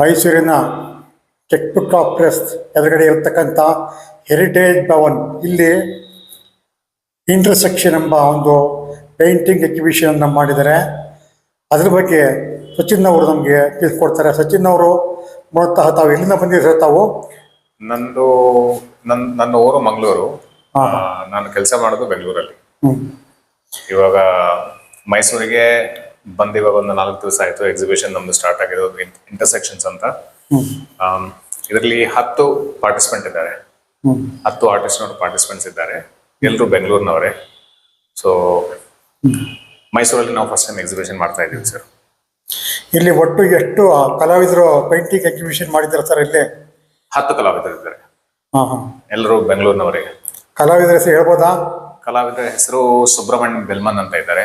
ಮೈಸೂರಿನ chequebook of press ಎದುರುಗಡೆ ಇರತಕ್ಕಂಥ ಹೆರಿಟೇಜ್ ಭವನ್. ಇಲ್ಲಿ ಇಂಟರ್ಸೆಕ್ಷನ್ ಎಂಬ ಒಂದು ಪೇಂಟಿಂಗ್ ಎಕ್ಸಿಬಿಷನನ್ನು ಮಾಡಿದ್ದಾರೆ. ಅದ್ರ ಬಗ್ಗೆ ಸಚಿನ್ ಅವರು ನಮಗೆ ತಿಳಿಸ್ಕೊಡ್ತಾರೆ. ಸಚಿನ್ ಅವರು ಮೂಲತಃ ತಾವು ಎಲ್ಲಿಂದ ಬಂದಿದ್ರೆ ತಾವು? ನಂದು ನನ್ನ ನನ್ನ ಊರು ಮಂಗಳೂರು. ನಾನು ಕೆಲಸ ಮಾಡೋದು ಬೆಂಗಳೂರಲ್ಲಿ. ಇವಾಗ ಮೈಸೂರಿಗೆ ಬಂದು ಇವಾಗ ಒಂದು ನಾಲ್ಕು ದಿವಸ ಆಯ್ತು ಎಕ್ಸಿಬಿಷನ್ ನಮ್ದು ಸ್ಟಾರ್ಟ್ ಆಗಿದೆ ಇಂಟರ್ಸೆಕ್ಷನ್ಸ್ ಅಂತ. ಇದರಲ್ಲಿ ಹತ್ತು ಪಾರ್ಟಿಸಿಪೆಂಟ್ ಇದ್ದಾರೆ. ಹತ್ತು ಆರ್ಟಿಸ್ಟ್ ಪಾರ್ಟಿಸಿಪೆಂಟ್ಸ್ ಇದ್ದಾರೆ. ಎಲ್ಲರೂ ಬೆಂಗಳೂರಿನವರೇ. ಸೊ ಮೈಸೂರಲ್ಲಿ ನಾವು ಫಸ್ಟ್ ಟೈಮ್ ಎಕ್ಸಿಬಿಷನ್ ಮಾಡ್ತಾ ಇದ್ದೀವಿ ಸರ್ ಇಲ್ಲಿ ಒಟ್ಟು ಎಷ್ಟು ಕಲಾವಿದರು ಪೇಂಟಿಂಗ್ ಎಕ್ಸಿಬಿಷನ್ ಮಾಡಿದ್ದಾರೆ ಸರ್ ಇಲ್ಲಿ? ಹತ್ತು ಕಲಾವಿದರು ಇದ್ದಾರೆ. ಎಲ್ಲರು ಬೆಂಗಳೂರಿನವರೇ. ಕಲಾವಿದರ ಹೆಸರು ಹೇಳ್ಬೋದಾ? ಕಲಾವಿದರ ಹೆಸರು ಸುಬ್ರಹ್ಮಣ್ಯ ಬೆಲ್ಮನ್ ಅಂತ ಇದ್ದಾರೆ.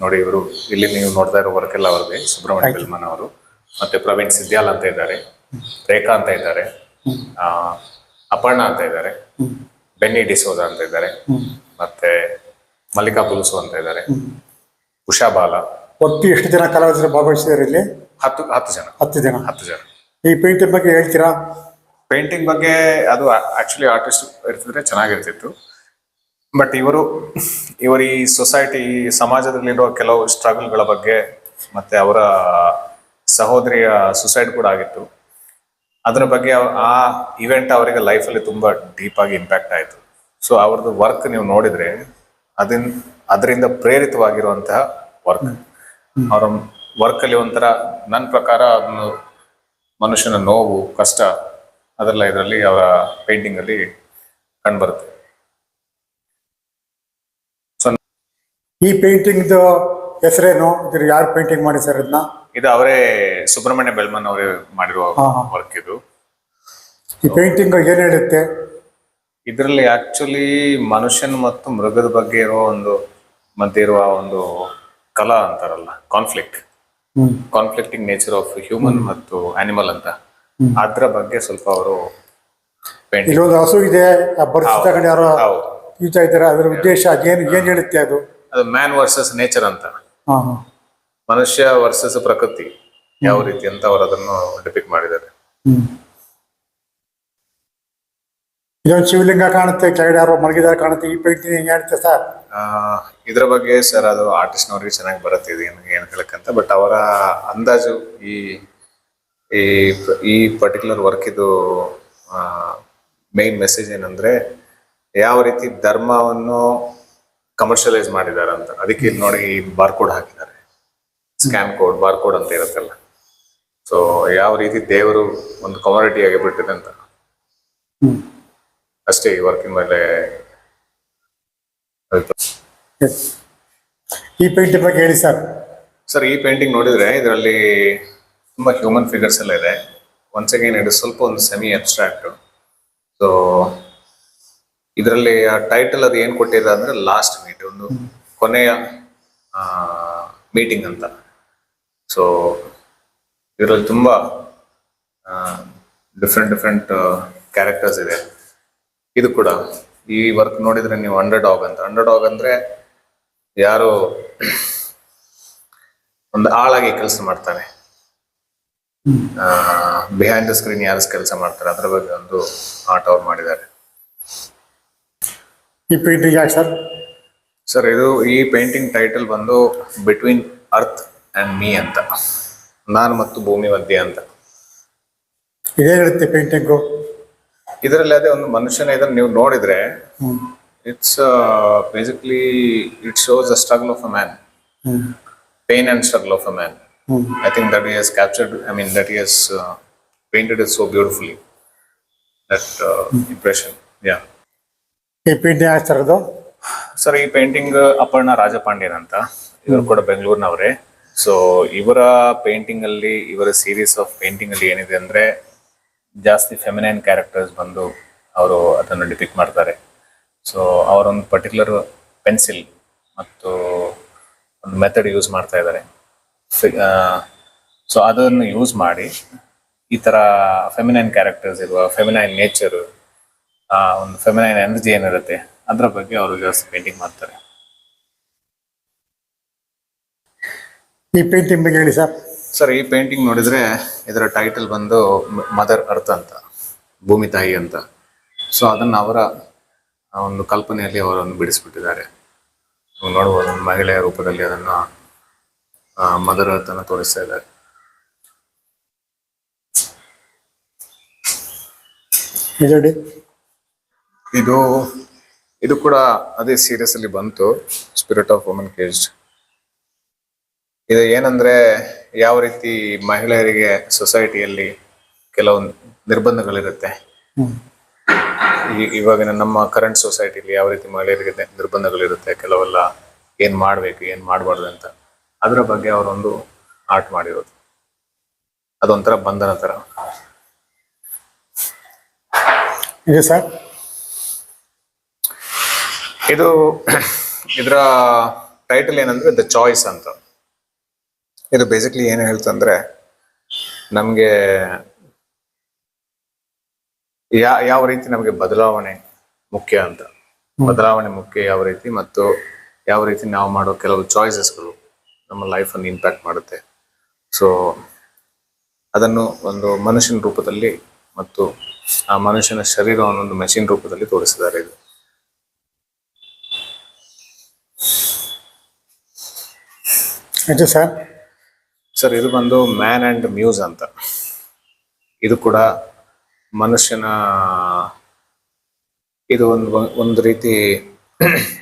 ನೋಡಿ ಇವರು ಇಲ್ಲಿ ನೀವು ನೋಡ್ತಾ ಇರೋ ವರ್ಕ್ ಎಲ್ಲ ಅವ್ರಿಗೆ ಸುಬ್ರಹ್ಮಣ್ಯ ಬಿಲ್ಮನ್ ಅವರು. ಮತ್ತೆ ಪ್ರವೀಣ್ ಸಿದ್ಯಾಲ್ ಅಂತ ಇದ್ದಾರೆ ರೇಖಾ ಅಂತ ಇದ್ದಾರೆ ಆ, ಅಪರ್ಣ ಅಂತ ಇದ್ದಾರೆ ಬೆನ್ನಿ ಡಿಸೋಜಾ ಅಂತ ಇದ್ದಾರೆ ಮತ್ತೆ ಮಲ್ಲಿಕಾ ಪುಲುಸು ಅಂತ ಇದ್ದಾರೆ ಉಷಾ ಬಾಲ. ಒಟ್ಟು ಎಷ್ಟು ಜನ ಕಲಾವಿದರು ಭಾಗವಹಿಸಿದ್ದಾರೆ ಇಲ್ಲಿ? ಹತ್ತು ಹತ್ತು ಜನ. ಹತ್ತು ಜನ. ಹತ್ತು ಜನ. ಈ ಪೇಂಟಿಂಗ್ ಬಗ್ಗೆ ಹೇಳ್ತೀರಾ? ಪೇಂಟಿಂಗ್ ಬಗ್ಗೆ ಅದು ಆಕ್ಚುಲಿ ಆರ್ಟಿಸ್ಟ್ ಇರ್ತಿದ್ರೆ ಚೆನ್ನಾಗಿರ್ತಿತ್ತು. ಬಟ್ ಇವರು ಇವರು ಈ ಸೊಸೈಟಿ ಸಮಾಜದಲ್ಲಿರೋ ಕೆಲವು ಸ್ಟ್ರಗಲ್ಗಳ ಬಗ್ಗೆ ಮತ್ತೆ ಅವರ ಸಹೋದರಿಯ ಸುಸೈಡ್ ಕೂಡ ಆಗಿತ್ತು. ಅದರ ಬಗ್ಗೆ ಆ ಇವೆಂಟ್ ಅವರಿಗೆ ಲೈಫಲ್ಲಿ ತುಂಬಾ ಡೀಪ್ ಆಗಿ ಇಂಪ್ಯಾಕ್ಟ್ ಆಯಿತು. ಸೊ ಅವ್ರದ್ದು ವರ್ಕ್ ನೀವು ನೋಡಿದ್ರೆ ಅದನ್ ಅದರಿಂದ ಪ್ರೇರಿತವಾಗಿರುವಂತಹ ವರ್ಕ್ ಅವರ ವರ್ಕಲ್ಲಿ ಒಂಥರ ನನ್ನ ಪ್ರಕಾರ ಅದನ್ನು ಮನುಷ್ಯನ ನೋವು ಕಷ್ಟ ಅದೆಲ್ಲ ಇದರಲ್ಲಿ ಅವರ ಪೇಂಟಿಂಗ್ ಅಲ್ಲಿ ಕಂಡುಬರುತ್ತೆ. ಈ ಪೇಂಟಿಂಗ್ ಹೆಸರೇನು? ಇದ್ರ ಯಾರು ಪೇಂಟಿಂಗ್ ಮಾಡಿ ಸರ್ ಇದನ್ನ ಇದು ಅವರೇ ಸುಬ್ರಹ್ಮಣ್ಯ ಬೆಲ್ಮನ್ ಅವರೇ ಮಾಡಿರುವ ಹಾ, ಹಾ. ವರ್ಕ್ ಇದು. ಈ ಪೇಂಟಿಂಗ್ ಏನ್ ಹೇಳುತ್ತೆ? ಇದರಲ್ಲಿ ಆಕ್ಚುಲಿ ಮನುಷ್ಯನ್ ಮತ್ತು ಮೃಗದ ಬಗ್ಗೆ ಇರುವ ಒಂದು ಮಧ್ಯೆ ಇರುವ ಒಂದು ಕಲಾ ಅಂತಾರಲ್ಲ conflict hmm. Conflicting nature of human ಮತ್ತು ಆನಿಮಲ್ ಅಂತ. ಅದ್ರ ಬಗ್ಗೆ ಸ್ವಲ್ಪ ಅವರು ಪೇಂಟಿಂಗ್ ಇಲ್ಲೊಂದು ಹಸು ಇದೆ ಆ ಬರ್ಸ್. ತಗೊಂಡು ಯಾರೋ ಹೌದು. ಇದ್ದಾರೆ ಅದರ ಉದ್ದೇಶ ಅದೇನು ಏನ್ ಹೇಳುತ್ತೆ ಅದು? ಅದು ಮ್ಯಾನ್ ವರ್ಸಸ್ ನೇಚರ್ ಅಂತ. ಮನುಷ್ಯ ವರ್ಸಸ್ ಪ್ರಕೃತಿ ಯಾವ ರೀತಿ ಅಂತ ಅವರು ಅದನ್ನು ಡಿಪಿಕ್ ಮಾಡಿದ್ದಾರೆ. ಇದೊಂದು ಶಿವಲಿಂಗ ಕಾಣುತ್ತೆ ಕೆಳಗಡೆ ಯಾರೋ ಮಲಗಿದಾರೆ ಕಾಣುತ್ತೆ ಈ ಪೇಂಟಿಂಗ್ ಹೆಂಗ್ ಹೇಳುತ್ತೆ ಸರ್? ಆ, ಇದ್ರ ಬಗ್ಗೆ ಸರ್ ಅದು ಆರ್ಟಿಸ್ಟ್ ಆರ್ಟಿಸ್ಟ್ನವ್ರಿಗೆ ಚೆನ್ನಾಗಿ ಬರುತ್ತೆ ಇದು ಏನು ಏನು ಹೇಳಕ್ಕಂತ. ಬಟ್ ಅವರ ಅಂದಾಜು ಈ ಈ ಈ ಪರ್ಟಿಕ್ಯುಲರ್ ವರ್ಕ್ ಇದು ಮೇನ್ ಮೆಸೇಜ್ ಏನಂದ್ರೆ ಯಾವ ರೀತಿ ಧರ್ಮವನ್ನು ಕಮರ್ಷಿಯಲೈಸ್ ಮಾಡಿದ್ದಾರೆ ಅಂತ. ಅದಕ್ಕೆ ಇಲ್ಲಿ ನೋಡಿ ಈ ಬಾರ್ಕೋಡ್ ಹಾಕಿದ್ದಾರೆ. ಸ್ಕ್ಯಾನ್ ಕೋಡ್ ಬಾರ್ ಕೋಡ್ ಅಂತ ಇರುತ್ತಲ್ಲ. ಸೊ ಯಾವ ರೀತಿ ದೇವರು ಒಂದು ಕಮ್ಯುನಿಟಿ ಆಗಿ ಬಿಟ್ಟಿದೆ ಅಂತ. ಅಷ್ಟೇ ಈ ವರ್ಕಿಂಗ್ ಮೇಲೆ ಈ ಪೇಂಟಿಂಗ್ ಬಗ್ಗೆ ಹೇಳಿ ಸರ್ ಸರ್ ಈ ಪೇಂಟಿಂಗ್ ನೋಡಿದ್ರೆ ಇದರಲ್ಲಿ ತುಂಬಾ ಹ್ಯೂಮನ್ ಫಿಗರ್ಸ್ ಎಲ್ಲ ಇದೆ. ಒನ್ಸ್ ಅಗೇನ್ ಇದು ಸ್ವಲ್ಪ ಒಂದು ಸೆಮಿ ಅಬ್ಸ್ಟ್ರಾಕ್ಟ್ ಸೊ ಇದರಲ್ಲಿ ಆ ಟೈಟಲ್ ಅದು ಏನ್ ಕೊಟ್ಟಿದೆ ಅಂದ್ರೆ ಲಾಸ್ಟ್ ಮೀಟ್ ಒಂದು ಕೊನೆಯ ಮೀಟಿಂಗ್ ಅಂತ. ಸೊ ಇದರಲ್ಲಿ ತುಂಬಾ ಡಿಫ್ರೆಂಟ್ ಡಿಫ್ರೆಂಟ್ ಕ್ಯಾರೆಕ್ಟರ್ಸ್ ಇದೆ. ಇದು ಕೂಡ ಈ ವರ್ಕ್ ನೋಡಿದ್ರೆ ನೀವು ಅಂಡರ್ ಡಾಗ್ ಅಂತ. ಅಂಡರ್ ಡಾಗ್ ಅಂದ್ರೆ ಯಾರು ಒಂದು ಆಳಾಗಿ ಕೆಲಸ ಮಾಡ್ತಾನೆ ಬಿಹೈಂಡ್ ದ ಸ್ಕ್ರೀನ್ ಯಾರು ಕೆಲಸ ಮಾಡ್ತಾರೆ ಅದ್ರ ಬಗ್ಗೆ ಒಂದು ಆಟ್ ಅವ್ರು ಮಾಡಿದ್ದಾರೆ. ಈ ಪೇಂಟಿಂಗ್ ಯಾಕೆ ಸರ್ ಸರ್ ಇದು ಈ ಪೇಂಟಿಂಗ್ ಟೈಟಲ್ ಬಂದು ಬಿಟ್ವೀನ್ ಅರ್ತ್ ಅಂಡ್ ಮೀ ಅಂತ. ನಾನು ಮತ್ತು ಭೂಮಿ ಮಧ್ಯೆ ಅಂತ. ಇದೇನಿರುತ್ತೆ ಪೇಂಟಿಂಗು ಇದರಲ್ಲಿ ಅದೇ ಒಂದು ಮನುಷ್ಯನ ಇದನ್ನು ನೀವು ನೋಡಿದ್ರೆ it's basically it shows the struggle of a man pain and struggle of a man I think that is captured I mean that I painted is so beautifully that impression it ಈ painting ಯಾವ sir ಅದು sir, ಈ painting Aparna Rajapandian ಅಂತ. ಇವರು ಕೂಡ ಬೆಂಗಳೂರಿನವರೇ. So ಇವರ painting ಅಲ್ಲಿ ಇವರ ಸೀರೀಸ್ ಆಫ್ ಪೇಂಟಿಂಗ್ ಅಲ್ಲಿ ಏನಿದೆ ಅಂದ್ರೆ, ಜಾಸ್ತಿ ಫೆಮಿನೈನ್ ಕ್ಯಾರೆಕ್ಟರ್ಸ್ ಬಂದು ಅವರು ಅದನ್ನು ಡಿಪಿಕ್ ಮಾಡ್ತಾರೆ. ಸೊ ಅವರೊಂದು ಪರ್ಟಿಕ್ಯುಲರ್ ಪೆನ್ಸಿಲ್ ಮತ್ತು ಒಂದು ಮೆಥಡ್ ಯೂಸ್ ಮಾಡ್ತಾ ಇದ್ದಾರೆ. ಸೊ ಅದನ್ನು ಯೂಸ್ ಮಾಡಿ, ಈ ತರ ಫೆಮಿನೈನ್ ಕ್ಯಾರೆಕ್ಟರ್ಸ್ ಇರುವ ಫೆಮಿನೈನ್ ನೇಚರ್ ಆ ಒಂದು ಫೆಮಿನೈನ್ ಎನರ್ಜಿ ಏನಿರುತ್ತೆ ಅದ್ರ ಬಗ್ಗೆ ಅವರು ಜಾಸ್ತಿ ಪೇಂಟಿಂಗ್ ಮಾಡ್ತಾರೆ. ಈ ಪೇಂಟಿಂಗ್ ಬಗ್ಗೆ ಹೇಳಿ ಸರ್. ಸರ್ ಈ ಪೇಂಟಿಂಗ್ ನೋಡಿದ್ರೆ ಇದರ ಟೈಟಲ್ ಬಂದು ಮದರ್ ಅರ್ತ್ ಅಂತ ಭೂಮಿ ತಾಯಿ ಅಂತ. ಸೊ ಅದನ್ನ ಅವರ ಒಂದು ಕಲ್ಪನೆಯಲ್ಲಿ ಅವರನ್ನು ಬಿಡಿಸ್ಬಿಟ್ಟಿದ್ದಾರೆ. ನೀವು ನೋಡ್ಬೋದು ಒಂದು ಮಹಿಳೆಯ ರೂಪದಲ್ಲಿ ಅದನ್ನ ಮದರ್ ಅರ್ತ್ ಅನ್ನು ತೋರಿಸ್ತಾ ಇದ್ದಾರೆ. ಇದಡಿ ಇದು ಇದು ಕೂಡ ಅದೇ ಸೀರಿಯಸ್ ಅಲ್ಲಿ ಬಂತು ಸ್ಪಿರಿಟ್ ಆಫ್ ವುಮನ್ ಕೇಜ್ಡ್ ಇದು ಏನಂದ್ರೆ ಯಾವ ರೀತಿ ಮಹಿಳೆಯರಿಗೆ ಸೊಸೈಟಿಯಲ್ಲಿ ಕೆಲವೊಂದು ನಿರ್ಬಂಧಗಳಿರುತ್ತೆ. ಇವಾಗಿನ ನಮ್ಮ ಕರೆಂಟ್ ಸೊಸೈಟಿಲಿ ಯಾವ ರೀತಿ ಮಹಿಳೆಯರಿಗೆ ನಿರ್ಬಂಧಗಳಿರುತ್ತೆ ಕೆಲವೆಲ್ಲ ಏನ್ ಮಾಡ್ಬೇಕು ಏನ್ ಮಾಡಬಾರ್ದು ಅಂತ. ಅದರ ಬಗ್ಗೆ ಅವರೊಂದು ಆರ್ಟ್ ಮಾಡಿರೋದು. ಅದೊಂಥರ ಬಂಧನ ತರ. ಇದೆ ಸರ್? ಇದು ಇದರ ಟೈಟಲ್ ಏನಂದ್ರೆ ದ ಚಾಯ್ಸ್ ಅಂತ. ಇದು ಬೇಸಿಕಲಿ ಏನು ಹೇಳ್ತಂದ್ರೆ ನಮಗೆ ಯಾ ಯಾವ ರೀತಿ ನಮಗೆ ಬದಲಾವಣೆ ಮುಖ್ಯ ಅಂತ. ಬದಲಾವಣೆ ಮುಖ್ಯ ಯಾವ ರೀತಿ ಮತ್ತು ಯಾವ ರೀತಿ ನಾವು ಮಾಡೋ ಕೆಲವು ಚಾಯ್ಸಸ್ಗಳು ನಮ್ಮ ಲೈಫನ್ನು ಇಂಪ್ಯಾಕ್ಟ್ ಮಾಡುತ್ತೆ. ಸೊ ಅದನ್ನು ಒಂದು ಮನುಷ್ಯನ ರೂಪದಲ್ಲಿ ಮತ್ತು ಆ ಮನುಷ್ಯನ ಶರೀರವನ್ನು ಒಂದು ಮೆಷಿನ್ ರೂಪದಲ್ಲಿ ತೋರಿಸಿದ್ದಾರೆ ಇದು. ಇದೆ ಸರ್? ಸರ್ ಇದು ಬಂದು ಮ್ಯಾನ್ ಅಂಡ್ ಮ್ಯೂಸ್ ಅಂತ. ಇದು ಕೂಡ ಮನುಷ್ಯನ ಇದು ಒಂದು ಒಂದು ರೀತಿ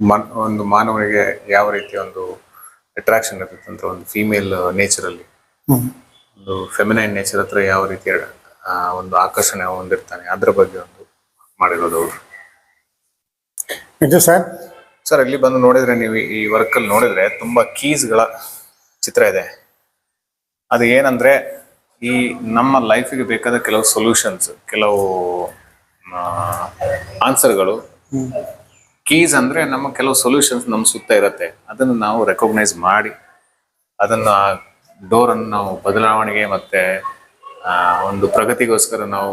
ಮನ್ ಒಂದು ಮಾನವನಿಗೆ ಯಾವ ರೀತಿ ಒಂದು ಅಟ್ರಾಕ್ಷನ್ ಇರುತ್ತೆ ಅಂದ್ರೆ ಒಂದು ಫೀಮೇಲ್ ನೇಚರಲ್ಲಿ ಅಲ್ಲಿ. ಒಂದು ಫೆಮಿನೈನ್ ನೇಚರ್ ಹತ್ರ ಯಾವ ರೀತಿ ಒಂದು ಆಕರ್ಷಣೆ ಹೊಂದಿರ್ತಾನೆ ಅದ್ರ ಬಗ್ಗೆ ಒಂದು ಮಾಡಿರೋದು ಅವರು. ಇದೆ ಸರ್? ಸರ್ ಇಲ್ಲಿ ಬಂದು ನೋಡಿದ್ರೆ ನೀವು ಈ ವರ್ಕ್ ಅಲ್ಲಿ ನೋಡಿದ್ರೆ ತುಂಬಾ ಕೀಸ್ಗಳ ಚಿತ್ರ ಇದೆ. ಅದು ಏನಂದ್ರೆ ಈ ನಮ್ಮ ಲೈಫಿಗೆ ಬೇಕಾದ ಕೆಲವು ಸೊಲ್ಯೂಷನ್ಸ್ ಕೆಲವು ಆನ್ಸರ್ಗಳು ಕೀಸ್ ಅಂದ್ರೆ ನಮ್ಮ ಕೆಲವು ಸೊಲ್ಯೂಷನ್ಸ್ ನಮ್ಮ ಸುತ್ತ ಇರುತ್ತೆ. ಅದನ್ನು ನಾವು ರೆಕಗ್ನೈಸ್ ಮಾಡಿ ಅದನ್ನ ಡೋರ್ ಅನ್ನು ನಾವು ಬದಲಾವಣೆಗೆ ಮತ್ತೆ ಒಂದು ಪ್ರಗತಿಗೋಸ್ಕರ ನಾವು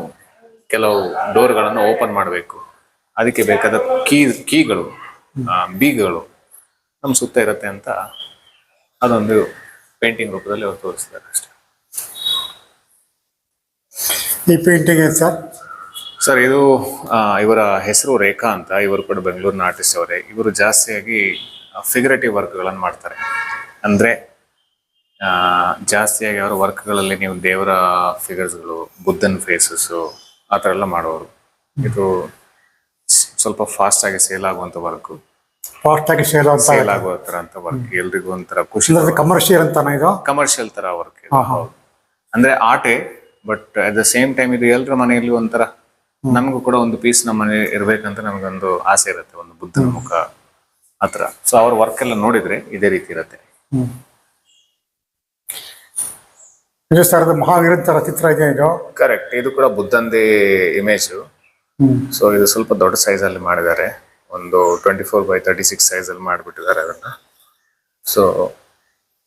ಕೆಲವು ಡೋರ್ಗಳನ್ನು ಓಪನ್ ಮಾಡಬೇಕು. ಅದಕ್ಕೆ ಬೇಕಾದ ಕೀ ಕೀಗಳು ಆ, ಬೀಗಗಳು ನಮ್ಮ ಸುತ್ತ ಇರುತ್ತೆ ಅಂತ ಅದೊಂದು ಪೇಂಟಿಂಗ್ ರೂಪದಲ್ಲಿ ಅವ್ರು ತೋರಿಸಿದ್ದಾರೆ ಅಷ್ಟೇ. ಈ ಪೇಂಟಿಂಗ್ ಸರ್? ಸರ್ ಇದು ಇವರ ಹೆಸರು ರೇಖಾ ಅಂತ ಇವರು ಕೂಡ ಬೆಂಗಳೂರಿನ ಆರ್ಟಿಸ್ಟ್ ಅವರೇ ಇವರು ಜಾಸ್ತಿಯಾಗಿ ಫಿಗರೇಟಿವ್ ವರ್ಕ್ಗಳನ್ನು ಮಾಡ್ತಾರೆ. ಅಂದ್ರೆ ಜಾಸ್ತಿಯಾಗಿ ಅವರ ವರ್ಕ್ಗಳಲ್ಲಿ ನೀವು ದೇವರ ಫಿಗರ್ಸ್ಗಳು ಬುದ್ಧನ್ ಫೇಸಸ್ಸು ಆ ಥರ ಎಲ್ಲ ಮಾಡೋರು. ಇದು ಸ್ವಲ್ಪ ಫಾಸ್ಟ್ ಆಗಿ ಸೇಲ್ ಆಗುವಂತ ವರ್ಕ್ ಫಾಸ್ಟ್ ಆಗಿ ಸೇಲ್ ಸೇಲ್ ಆಗುವ ತರ ಅಂತ ವರ್ಕ್ ಎಲ್ರಿಗೂ ಒಂಥರ ಖುಷಿ ಕಮರ್ಷಿಯಲ್ ಅಂತ ಇದು ಕಮರ್ಷಿಯಲ್ ತರ ವರ್ಕ್. ಅಂದ್ರೆ ಆಟೆ but at the same time ಇದು ಎಲ್ಲರ ಮನೆಯಲ್ಲಿ ಒಂಥರ ನಮಗೂ ಕೂಡ ಒಂದು ಪೀಸ್ ನಮ್ಮ ಮನೆ ಇರ್ಬೇಕಂತ ನಮಗೊಂದು ಆಸೆ ಇರುತ್ತೆ ಒಂದು ಬುದ್ಧನ ಮುಖ ಆತರ ಸೊ ಅವ್ರ ವರ್ಕ್ ಎಲ್ಲ ನೋಡಿದ್ರೆ ಇದೇ ರೀತಿ ಇರುತ್ತೆ. ಮಹಾವೀರ ಸರ್ ಅದು ಮಹಾವೀರನ್ ತರ ಚಿತ್ರ ಇದೆ ಇದು ಕರೆಕ್ಟ್ ಇದು ಕೂಡ ಬುದ್ಧಂದೇ ಇಮೇಜ್ ಸೊ ಇದು ಸ್ವಲ್ಪ ದೊಡ್ಡ ಸೈಜ್ ಅಲ್ಲಿ ಮಾಡಿದ್ದಾರೆ. ಒಂದು twenty four by thirty six size ಅಲ್ಲಿ ಮಾಡಿಬಿಟ್ಟಿದ್ದಾರೆ ಅದನ್ನ. So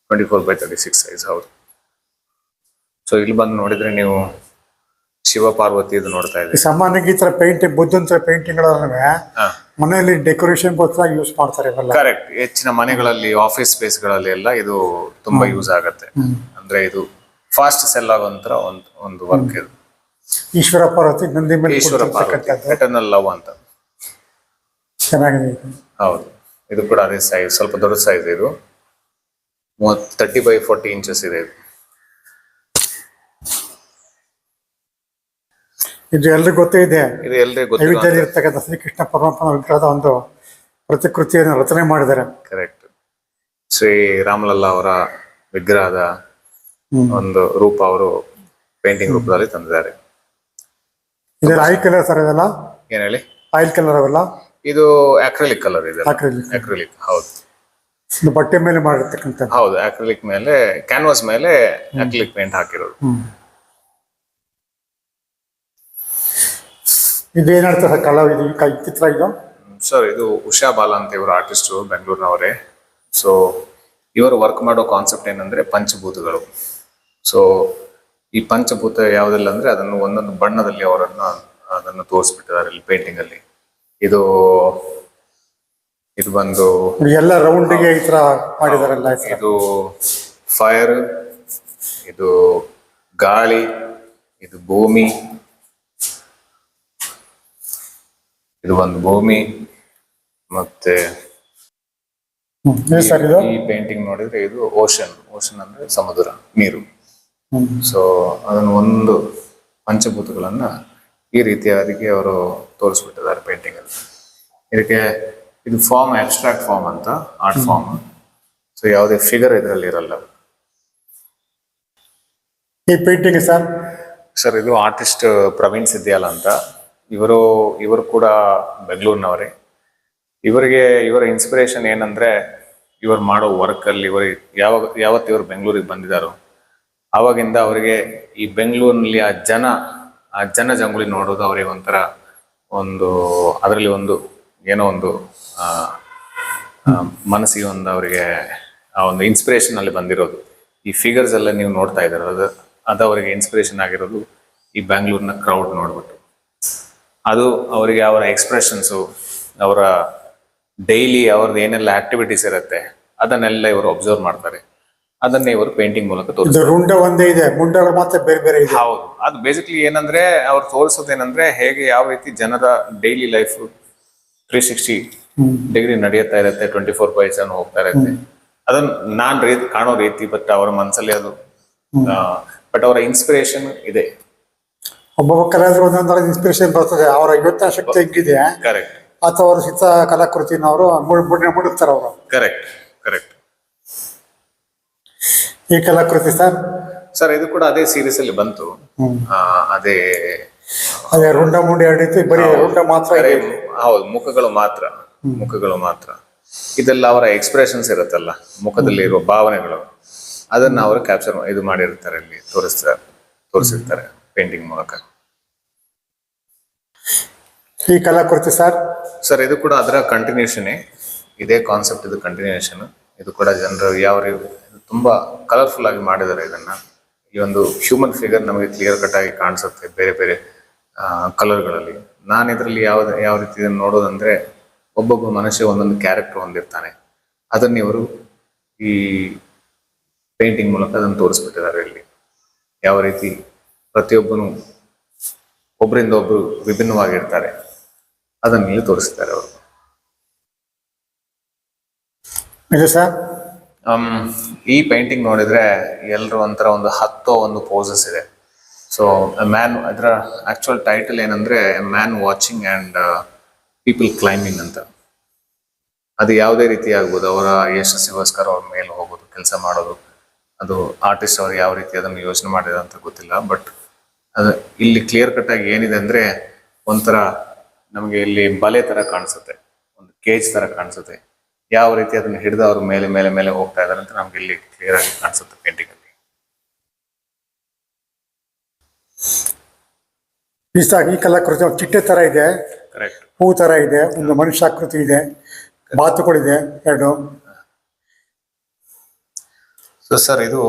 twenty four by thirty six size ಹೌದು. ಸೊ ಇಲ್ಲಿ ಬಂದು ನೋಡಿದ್ರೆ ನೀವು ಶಿವ ಪಾರ್ವತಿ ಇದು ನೋಡ್ತಾ ಇದ್ದೀವಿ ಸಾಮಾನ್ಯ ಈ ತರ ಪೇಂಟಿಂಗ್ ಬುದ್ಧನ್ ತರ ಪೇಂಟಿಂಗ್ ಮನೆಯಲ್ಲಿ ಡೆಕೋರೇಷನ್ ಯೂಸ್ ಮಾಡ್ತಾರೆ ಕರೆಕ್ಟ್ ಹೆಚ್ಚಿನ ಮನೆಗಳಲ್ಲಿ ಆಫೀಸ್ ಸ್ಪೇಸ್ಗಳಲ್ಲಿ ಎಲ್ಲ ಇದು ತುಂಬಾ ಯೂಸ್ ಆಗತ್ತೆ. ಅಂದ್ರೆ ಇದು ಫಾಸ್ಟ್ ಸೆಲ್ ಆಗುವಂತರ ಒಂದು ಒಂದು ವರ್ಕ್ ಇದು. ಈಶ್ವರ ಪಾರ್ವತಿ ನಂದಿ ಮೇಲೆ ಈಶ್ವರಪ್ಪ. ಎಟರ್ನಲ್ ಲವ್ ಅಂತ. ಚೆನ್ನಾಗಿದೆ. ಇದು ಹೌದು. ಇದು ಕೂಡ ಅದೇ ಸೈಜ್ ಸ್ವಲ್ಪ ದೊಡ್ಡ ಸೈಜ್ ಇದು. ಮೂವತ್ ತರ್ಟಿ ಬೈ ಫೋರ್ಟಿ ಇಂಚಸ್ ಇದೆ ಇದು. ಇದು ಎಲ್ರಿಗೂ ಗೊತ್ತೇ ಇದೆ. ಇದು ಎಲ್ರಿಗೂ ನೈವೇದ್ಯದಲ್ಲಿ ಗೊತ್ತಿರೋ ಇರ್ತಕ್ಕಂಥ ಶ್ರೀಕೃಷ್ಣ ಪರಮಾತ್ಮ ವಿಗ್ರಹದ ಒಂದು ಪ್ರತಿಕೃತಿಯನ್ನು ರಚನೆ ಮಾಡಿದ್ದಾರೆ. ಕರೆಕ್ಟ್ ಶ್ರೀ ರಾಮಲಲ್ಲ ಅವರ ವಿಗ್ರಹದ ಒಂದು ರೂಪ ಅವರು ಪೇಂಟಿಂಗ್ ರೂಪದಲ್ಲಿ ತಂದಿದ್ದಾರೆ. ಇದೆಲ್ಲ ಆಯಿಲ್ ಕಲರ್ ಸರ್ ಇದೆಲ್ಲ? ಏನ್ ಹೇಳಿ ಆಯಿಲ್ ಕಲರ್ ಅವೆಲ್ಲ? ಇದು ಅಕ್ರಿಲಿಕ್ ಕಲರ್ ಇದೆ. Acrylic. ಅಕ್ರಿಲಿಕ್ ಹೌದು. ಇದು ಬಟ್ಟೆ ಮೇಲೆ ಮಾಡಿರ್ತಕ್ಕಂಥ ಹೌದು ಅಕ್ರಿಲಿಕ್ ಮೇಲೆ ಕ್ಯಾನ್ವಾಸ್ ಮೇಲೆ ಅಕ್ರಿಲಿಕ್ ಪೇಂಟ್ ಹಾಕಿರೋದು. ಹ್ಮ್. ಇದು ಏನ್ ಹೇಳ್ತಾರೆ ಸರ್ ಕಲಾ ಇದು ಕೈ ಚಿತ್ರ ಇದು? ಸರ್ ಇದು ಉಷಾ ಬಾಲ ಅಂತ ಇವರು ಆರ್ಟಿಸ್ಟ್ ಬೆಂಗಳೂರಿನವರೇ. ಸೊ ಇವರು ವರ್ಕ್ ಮಾಡೋ ಕಾನ್ಸೆಪ್ಟ್ ಏನಂದ್ರೆ ಪಂಚಭೂತಗಳು. ಸೊ ಈ ಪಂಚಭೂತ ಯಾವುದೆಲ್ಲ ಅಂದ್ರೆ ಅದನ್ನು ಒಂದೊಂದು ಬಣ್ಣದಲ್ಲಿ ಅವರನ್ನ ಅದನ್ನು ತೋರಿಸ್ಬಿಟ್ಟಿದ್ದಾರೆ ಇಲ್ಲಿ ಪೇಂಟಿಂಗ್ ಅಲ್ಲಿ. ಇದು ಇದು ಬಂದು ಎಲ್ಲ ರೌಂಡಿಗೆ ಈ ತರ ಮಾಡಿದಾರಲ್ಲ ಇದು ಫೈರ್ ಇದು ಗಾಳಿ ಇದು ಭೂಮಿ ಇದು ಒಂದು ಭೂಮಿ ಮತ್ತೆ ಈ ಪೇಂಟಿಂಗ್ ನೋಡಿದ್ರೆ ಇದು ಓಷನ್ ಓಷನ್ ಅಂದ್ರೆ ಸಮುದ್ರ ನೀರು. ಸೊ ಅದನ್ನು ಒಂದು ಪಂಚಭೂತಗಳನ್ನ ಈ ರೀತಿಯಾಗಿ ಅವರು ತೋರಿಸ್ಬಿಟ್ಟಿದ್ದಾರೆ ಪೇಂಟಿಂಗ್ ಅಲ್ಲಿ ಇದಕ್ಕೆ ಇದು ಫಾರ್ಮ್ ಆಬ್ಸ್ಟ್ರಾಕ್ಟ್ ಫಾರ್ಮ್ ಅಂತ ಆರ್ಟ್ ಫಾರ್ಮ್ ಸೊ ಯಾವುದೇ ಫಿಗರ್ ಇದರಲ್ಲಿ ಇರಲ್ಲ. ಈ ಪೇಂಟಿಂಗ್ ಸರ್? ಸರ್ ಇದು ಆರ್ಟಿಸ್ಟ್ ಪ್ರವೀಣ್ ಸಿದ್ಯಾಲ ಅಂತ. ಇವರು ಇವರು ಕೂಡ ಬೆಂಗಳೂರಿನವರೇ. ಇವರಿಗೆ ಇವರ ಇನ್ಸ್ಪಿರೇಷನ್ ಏನಂದ್ರೆ ಇವರು ಮಾಡೋ ವರ್ಕ್ ಅಲ್ಲಿ ಇವರು ಯಾವಾಗ ಯಾವತ್ತು ಇವರು ಬೆಂಗಳೂರಿಗೆ ಬಂದಿದ್ದಾರೋ ಆವಾಗಿಂದ ಅವರಿಗೆ ಈ ಬೆಂಗಳೂರಿನಲ್ಲಿ ಆ ಜನ ಆ ಜನ ಜಂಗುಳಿ ನೋಡೋದು ಅವರಿಗೆ ಒಂಥರ ಒಂದು, ಅದರಲ್ಲಿ ಒಂದು ಏನೋ ಒಂದು ಮನಸ್ಸಿಗೆ ಒಂದು ಅವರಿಗೆ ಆ ಒಂದು ಇನ್ಸ್ಪಿರೇಷನ್ ಅಲ್ಲಿ ಬಂದಿರೋದು. ಈ ಫಿಗರ್ಸ್ ಎಲ್ಲ ನೀವು ನೋಡ್ತಾ ಇದ್ದಾರೆ? ಅದು ಅದು ಅವರಿಗೆ ಇನ್ಸ್ಪಿರೇಷನ್ ಆಗಿರೋದು ಈ ಬ್ಯಾಂಗ್ಳೂರ್ನ ಕ್ರೌಡ್ ನೋಡ್ಬಿಟ್ಟು. ಅದು ಅವರಿಗೆ ಅವರ ಎಕ್ಸ್ಪ್ರೆಷನ್ಸು ಅವರ ಡೈಲಿ ಅವ್ರದ್ದು ಏನೆಲ್ಲ ಆಕ್ಟಿವಿಟೀಸ್ ಇರುತ್ತೆ, ಅದನ್ನೆಲ್ಲ ಇವರು ಅಬ್ಸರ್ವ್ ಮಾಡ್ತಾರೆ. ಅದನ್ನೇ ಇವರು ಪೇಂಟಿಂಗ್ ಮೂಲಕ ತೋರಿಸ್ತಾರೆ. ರುಂಡ ಒಂದೇ ಇದೆ ಮುಂಡಗಳು ಮಾತ್ರ ಬೇರೆ ಬೇರೆ ಇದೆ. ಹೌದು. ಅದು ಬೇಸಿಕಲಿ ಏನಂದ್ರೆ ಅವ್ರು ತೋರಿಸೋದೇನಂದ್ರೆ ಹೇಗೆ ಯಾವ ರೀತಿ ಜನರ daily life three sixty degree ನಡೆಯುತ್ತಾ ಇರುತ್ತೆ ಟ್ವೆಂಟಿ ಫೋರ್ ಬೈ ಸೆವೆನ್ ಹೋಗ್ತಾ ಇರುತ್ತೆ. ಅದನ್ನ ನಾನ್ ರೀತಿ ಕಾಣೋ ರೀತಿ ಬಟ್ ಅವರ ಮನಸ್ಸಲ್ಲಿ ಅದು ಬಟ್ ಅವರ ಇನ್ಸ್ಪಿರೇಷನ್ ಇದೆ. ಒಬ್ಬೊಬ್ಬ ಕಲಾವಿದರು ಒಂದೊಂದರ ಇನ್ಸ್ಪಿರೇಷನ್ ಬರ್ತದೆ. ಅವರ ಇವತ್ತ ಶಕ್ತಿ ಹೆಂಗಿದೆ? ಕರೆಕ್ಟ್ ಅಥವಾ ಅವ್ರ ಚಿತ್ರ ಕಲಾಕೃತಿನ ಅವರು ಮುಡುತ್ತಾರೆ ಅವರು ಕರೆಕ್ಟ್ ಕರೆಕ್ಟ್ ಈ ಕಲಾಕೃತಿ ಸರ್? ಸರ್ ಇದು ಕೂಡ ಅದೇ ಸೀರೀಸ್ ಅಲ್ಲಿ ಬಂತು. ಆ, ಅದೇ ಅದೇ ರುಂಡ ಮುಂಡಿ ಆಡಿತು ಬರೀ ರುಂಡ ಮಾತ್ರ ಇದೆ ಹೌದು ಮುಖಗಳು ಮಾತ್ರ. ಮುಖಗಳು ಮಾತ್ರ. ಇದೆಲ್ಲ ಅವರ ಎಕ್ಸ್ಪ್ರೆಷನ್ಸ್ ಇರುತ್ತಲ್ಲ ಮುಖದಲ್ಲಿ ಇರುವ ಭಾವನೆಗಳು. ಅದನ್ನ ಅವರು ಕ್ಯಾಪ್ಚರ್ ಇದು ಮಾಡಿರ್ತಾರೆ ಇಲ್ಲಿ ತೋರಿಸ್ತಾರೆ ತೋರಿಸಿರ್ತಾರೆ ಪೇಂಟಿಂಗ್ ಮೂಲಕ. ಈ ಕಲಾಕೃತಿ ಸರ್? ಸರ್ ಇದು ಕೂಡ ಅದರ ಕಂಟಿನ್ಯೂಷನ್ ಇದೇ ಕಾನ್ಸೆಪ್ಟ್ ಇದು ಕಂಟಿನ್ಯೂಷನ್ ಇದು ಕೂಡ ಜನರು ಯಾವ ತುಂಬಾ ಕಲರ್ಫುಲ್ ಆಗಿ ಮಾಡಿದ್ದಾರೆ ಇದನ್ನ. ಈ ಒಂದು ಹ್ಯೂಮನ್ ಫಿಗರ್ ನಮಗೆ ಕ್ಲಿಯರ್ ಕಟ್ ಆಗಿ ಕಾಣಿಸುತ್ತೆ ಬೇರೆ ಬೇರೆ ಕಲರ್ಗಳಲ್ಲಿ ನಾನು ಇದರಲ್ಲಿ ಯಾವ ಯಾವ ರೀತಿ ನೋಡೋದಂದ್ರೆ ಒಬ್ಬೊಬ್ಬ ಮನುಷ್ಯ ಒಂದೊಂದು ಕ್ಯಾರೆಕ್ಟರ್ ಹೊಂದಿರ್ತಾನೆ. ಅದನ್ನ ಇವರು ಈ ಪೇಂಟಿಂಗ್ ಮೂಲಕ ಅದನ್ನು ತೋರಿಸ್ಬಿಟ್ಟಿದ್ದಾರೆ ಇಲ್ಲಿ. ಯಾವ ರೀತಿ ಪ್ರತಿಯೊಬ್ಬನು ಒಬ್ಬರಿಂದ ಒಬ್ರು ವಿಭಿನ್ನವಾಗಿರ್ತಾರೆ. ಅದನ್ನ ಇಲ್ಲಿ ತೋರಿಸ್ತಾರೆ ಅವರು. ಸರ್? ಈ ಪೇಂಟಿಂಗ್ ನೋಡಿದ್ರೆ ಎಲ್ಲರೂ ಒಂಥರ ಒಂದು ಹತ್ತೋ ಒಂದು ಪೋಸಸ್ ಇದೆ. ಸೊ ಮ್ಯಾನ್ ಅದರ ಆಕ್ಚುಯಲ್ ಟೈಟಲ್ ಏನಂದ್ರೆ man watching and people climbing ಅಂತ. ಅದು ಯಾವುದೇ ರೀತಿ ಆಗ್ಬೋದು, ಅವರ ಯಶಸ್ಸಿಗೋಸ್ಕರ ಅವ್ರ ಮೇಲೆ ಹೋಗೋದು, ಕೆಲಸ ಮಾಡೋದು, ಅದು ಆರ್ಟಿಸ್ಟ್ ಅವ್ರು ಯಾವ ರೀತಿ ಅದನ್ನು ಯೋಚನೆ ಮಾಡಿದ ಅಂತ ಗೊತ್ತಿಲ್ಲ ಬಟ್ ಅದು ಇಲ್ಲಿ ಕ್ಲಿಯರ್ ಕಟ್ ಆಗಿ ಏನಿದೆ ಅಂದ್ರೆ, ಒಂಥರ ನಮಗೆ ಇಲ್ಲಿ ಬಲೆ ತರ ಕಾಣಿಸುತ್ತೆ, ಒಂದು ಕೇಜ್ ತರ ಕಾಣಿಸುತ್ತೆ. ಯಾವ ರೀತಿ ಅದನ್ನ ಹಿಡಿದು ಅವ್ರ ಮೇಲೆ ಮೇಲೆ ಮೇಲೆ ಹೋಗ್ತಾ ಇದಾರೆ ಅಂತ ನಮ್ಗೆ ಇಲ್ಲಿ ಕ್ಲಿಯರ್ ಆಗಿ ಕಾಣಿಸುತ್ತೆ ಪೇಂಟಿಂಗ್ ಅಲ್ಲಿ. ಈ ಕಲಾಕೃತಿ ಒಂದು ಚಿಟ್ಟೆ ತರ ಇದೆ. ಕರೆಕ್ಟ್ ಹೂ ತರ ಇದೆ ಒಂದು ಮನುಷ್ಯಾಕೃತಿ ಇದೆ ಬಾತುಗಳಿದೆ ಎರಡು. ಸೊ ಸರ್ ಇದು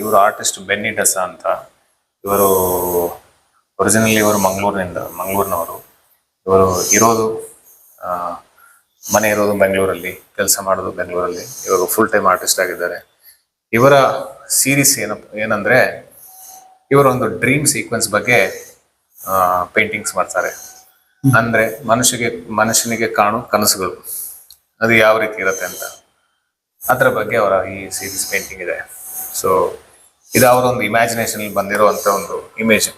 ಇವರು ಆರ್ಟಿಸ್ಟ್ ಬೆನ್ನಿ ಡಸ ಅಂತ. ಇವರು ಒರಿಜಿನಲ್ ಇವರು ಮಂಗಳೂರಿನಿಂದ ಮಂಗಳೂರಿನವರು. ಇವರು ಇರೋದು ಮನೆ ಇರೋದು ಬೆಂಗಳೂರಲ್ಲಿ ಕೆಲಸ ಮಾಡೋದು ಬೆಂಗಳೂರಲ್ಲಿ. ಇವರು ಫುಲ್ ಟೈಮ್ ಆರ್ಟಿಸ್ಟ್ ಆಗಿದ್ದಾರೆ. ಇವರ ಸೀರೀಸ್ ಏನಪ್ಪ ಏನಂದ್ರೆ ಇವರ ಒಂದು ಡ್ರೀಮ್ ಸೀಕ್ವೆನ್ಸ್ ಬಗ್ಗೆ ಪೇಂಟಿಂಗ್ಸ್ ಮಾಡ್ತಾರೆ. ಅಂದ್ರೆ ಮನುಷ್ಯಗೆ ಮನುಷ್ಯನಿಗೆ ಕಾಣು ಕನಸುಗಳು. ಅದು ಯಾವ ರೀತಿ ಇರುತ್ತೆ ಅಂತ. ಅದರ ಬಗ್ಗೆ ಅವರ ಈ ಸೀರೀಸ್ ಪೇಂಟಿಂಗ್ ಇದೆ. ಸೊ ಇದು ಅವರ ಒಂದು ಇಮ್ಯಾಜಿನೇಷನ್ ಬಂದಿರುವಂತ ಒಂದು ಇಮೇಜ್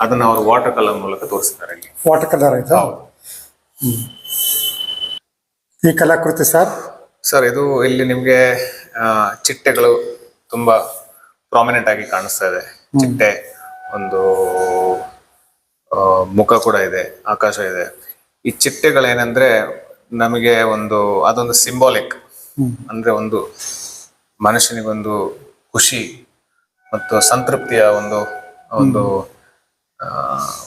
ಅದನ್ನ ಅವರು ವಾಟರ್ ಕಲರ್ ಮೂಲಕ ತೋರಿಸಿದ್ದಾರೆ ವಾಟರ್ ಕಲರ್ ಆಯ್ತಾ? ಹೌದು. ಈ ಕಲಾಕೃತಿ ಸರ್? ಸರ್ ಇದು ಇಲ್ಲಿ ನಿಮ್ಗೆ ಆ, ಚಿಟ್ಟೆಗಳು ತುಂಬಾ ಪ್ರಾಮಿನೆಂಟ್ ಆಗಿ ಕಾಣಿಸ್ತಾ ಇದೆ. ಚಿಟ್ಟೆ ಒಂದು ಆ, ಮುಖ ಕೂಡ ಇದೆ ಆಕಾಶ ಇದೆ. ಈ ಚಿಟ್ಟೆಗಳೇನಂದ್ರೆ ನಮಗೆ ಒಂದು ಅದೊಂದು ಸಿಂಬಾಲಿಕ್ ಅಂದ್ರೆ ಒಂದು ಮನುಷ್ಯನಿಗೊಂದು ಖುಷಿ ಮತ್ತು ಸಂತೃಪ್ತಿಯ ಒಂದು ಒಂದು ಆ,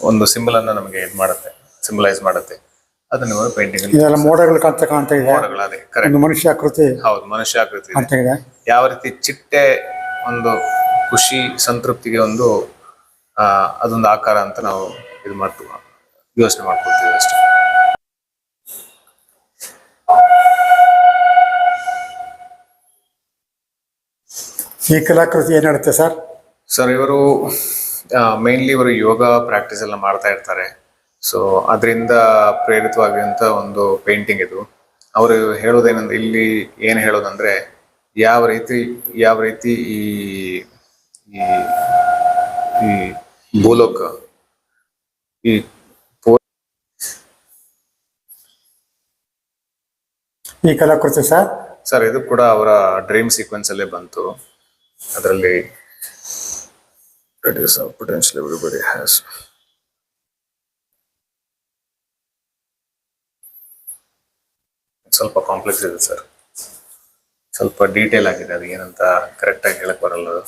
ಒಂದು ಸಿಂಬಲ್ ಅನ್ನ ನಮಗೆ ಇದು ಮಾಡುತ್ತೆ ಸಿಂಬಲೈಸ್ ಮಾಡುತ್ತೆ. ಅದನ್ನ ಇವರು ಪೇಂಟಿಂಗ್ ಇದೆಲ್ಲ ಮೋಡಗಳು ಕಾಣ್ತಾ ಕಾಣ್ತಾ ಇದೆ. ಮೋಡಗಳದೇ ಕರೆಕ್ಟ್ ಒಂದು ಮನುಷ್ಯಾಕೃತಿ ಹೌದು ಮನುಷ್ಯಾಕೃತಿ ಇದೆ. ಕಾಣ್ತಾ ಇದೆ. ಯಾವ ರೀತಿ ಚಿಟ್ಟೆ ಒಂದು ಖುಷಿ ಸಂತೃಪ್ತಿಗೆ ಒಂದು ಆ ಅದೊಂದು ಆಕಾರ ಅಂತ ನಾವು ಇದು ಮಾಡ್ತೀವಿ. ಯೋಚನೆ ಮಾಡ್ಕೊಳ್ತೀವಿ ಅಷ್ಟೇ. ಈ ಕಲಾಕೃತಿ ಏನ್ ಹೇಳುತ್ತೆ ಸರ್? ಸರ್ ಇವರು ಮೇನ್ಲಿ ಇವರು ಯೋಗ ಪ್ರಾಕ್ಟೀಸ್ ಎಲ್ಲ ಮಾಡ್ತಾ ಇರ್ತಾರೆ. ಸೊ ಅದರಿಂದ ಪ್ರೇರಿತವಾಗಿರುವಂತ ಒಂದು ಪೇಂಟಿಂಗ್ ಇದು. ಅವರು ಹೇಳೋದೇನಂದ್ರೆ ಇಲ್ಲಿ ಏನು ಹೇಳೋದಂದ್ರೆ ಯಾವ ರೀತಿ ಯಾವ ರೀತಿ ಈ ಈ ಭೂಲೋಕ ಈ ಈ ಕಲಾಕೃತಿ ಸರ್? ಸರ್ ಇದು ಕೂಡ ಅವರ ಡ್ರೀಮ್ ಸೀಕ್ವೆನ್ಸ್ ಅಲ್ಲೇ ಬಂತು. ಅದರಲ್ಲಿ ಪೊಟೆನ್ಶಿಯಲ್ ಎವ್ರಿಬಡಿ ಹ್ಯಾಸ್ ಸ್ವಲ್ಪ ಕಾಂಪ್ಲೆಕ್ಸ್ ಇದೆ ಸರ್ ಸ್ವಲ್ಪ ಡೀಟೇಲ್ ಆಗಿದೆ ಅದು ಏನಂತ ಕರೆಕ್ಟ್ ಆಗಿ ಹೇಳಕ್ ಬರಲ್ಲ ಅದು.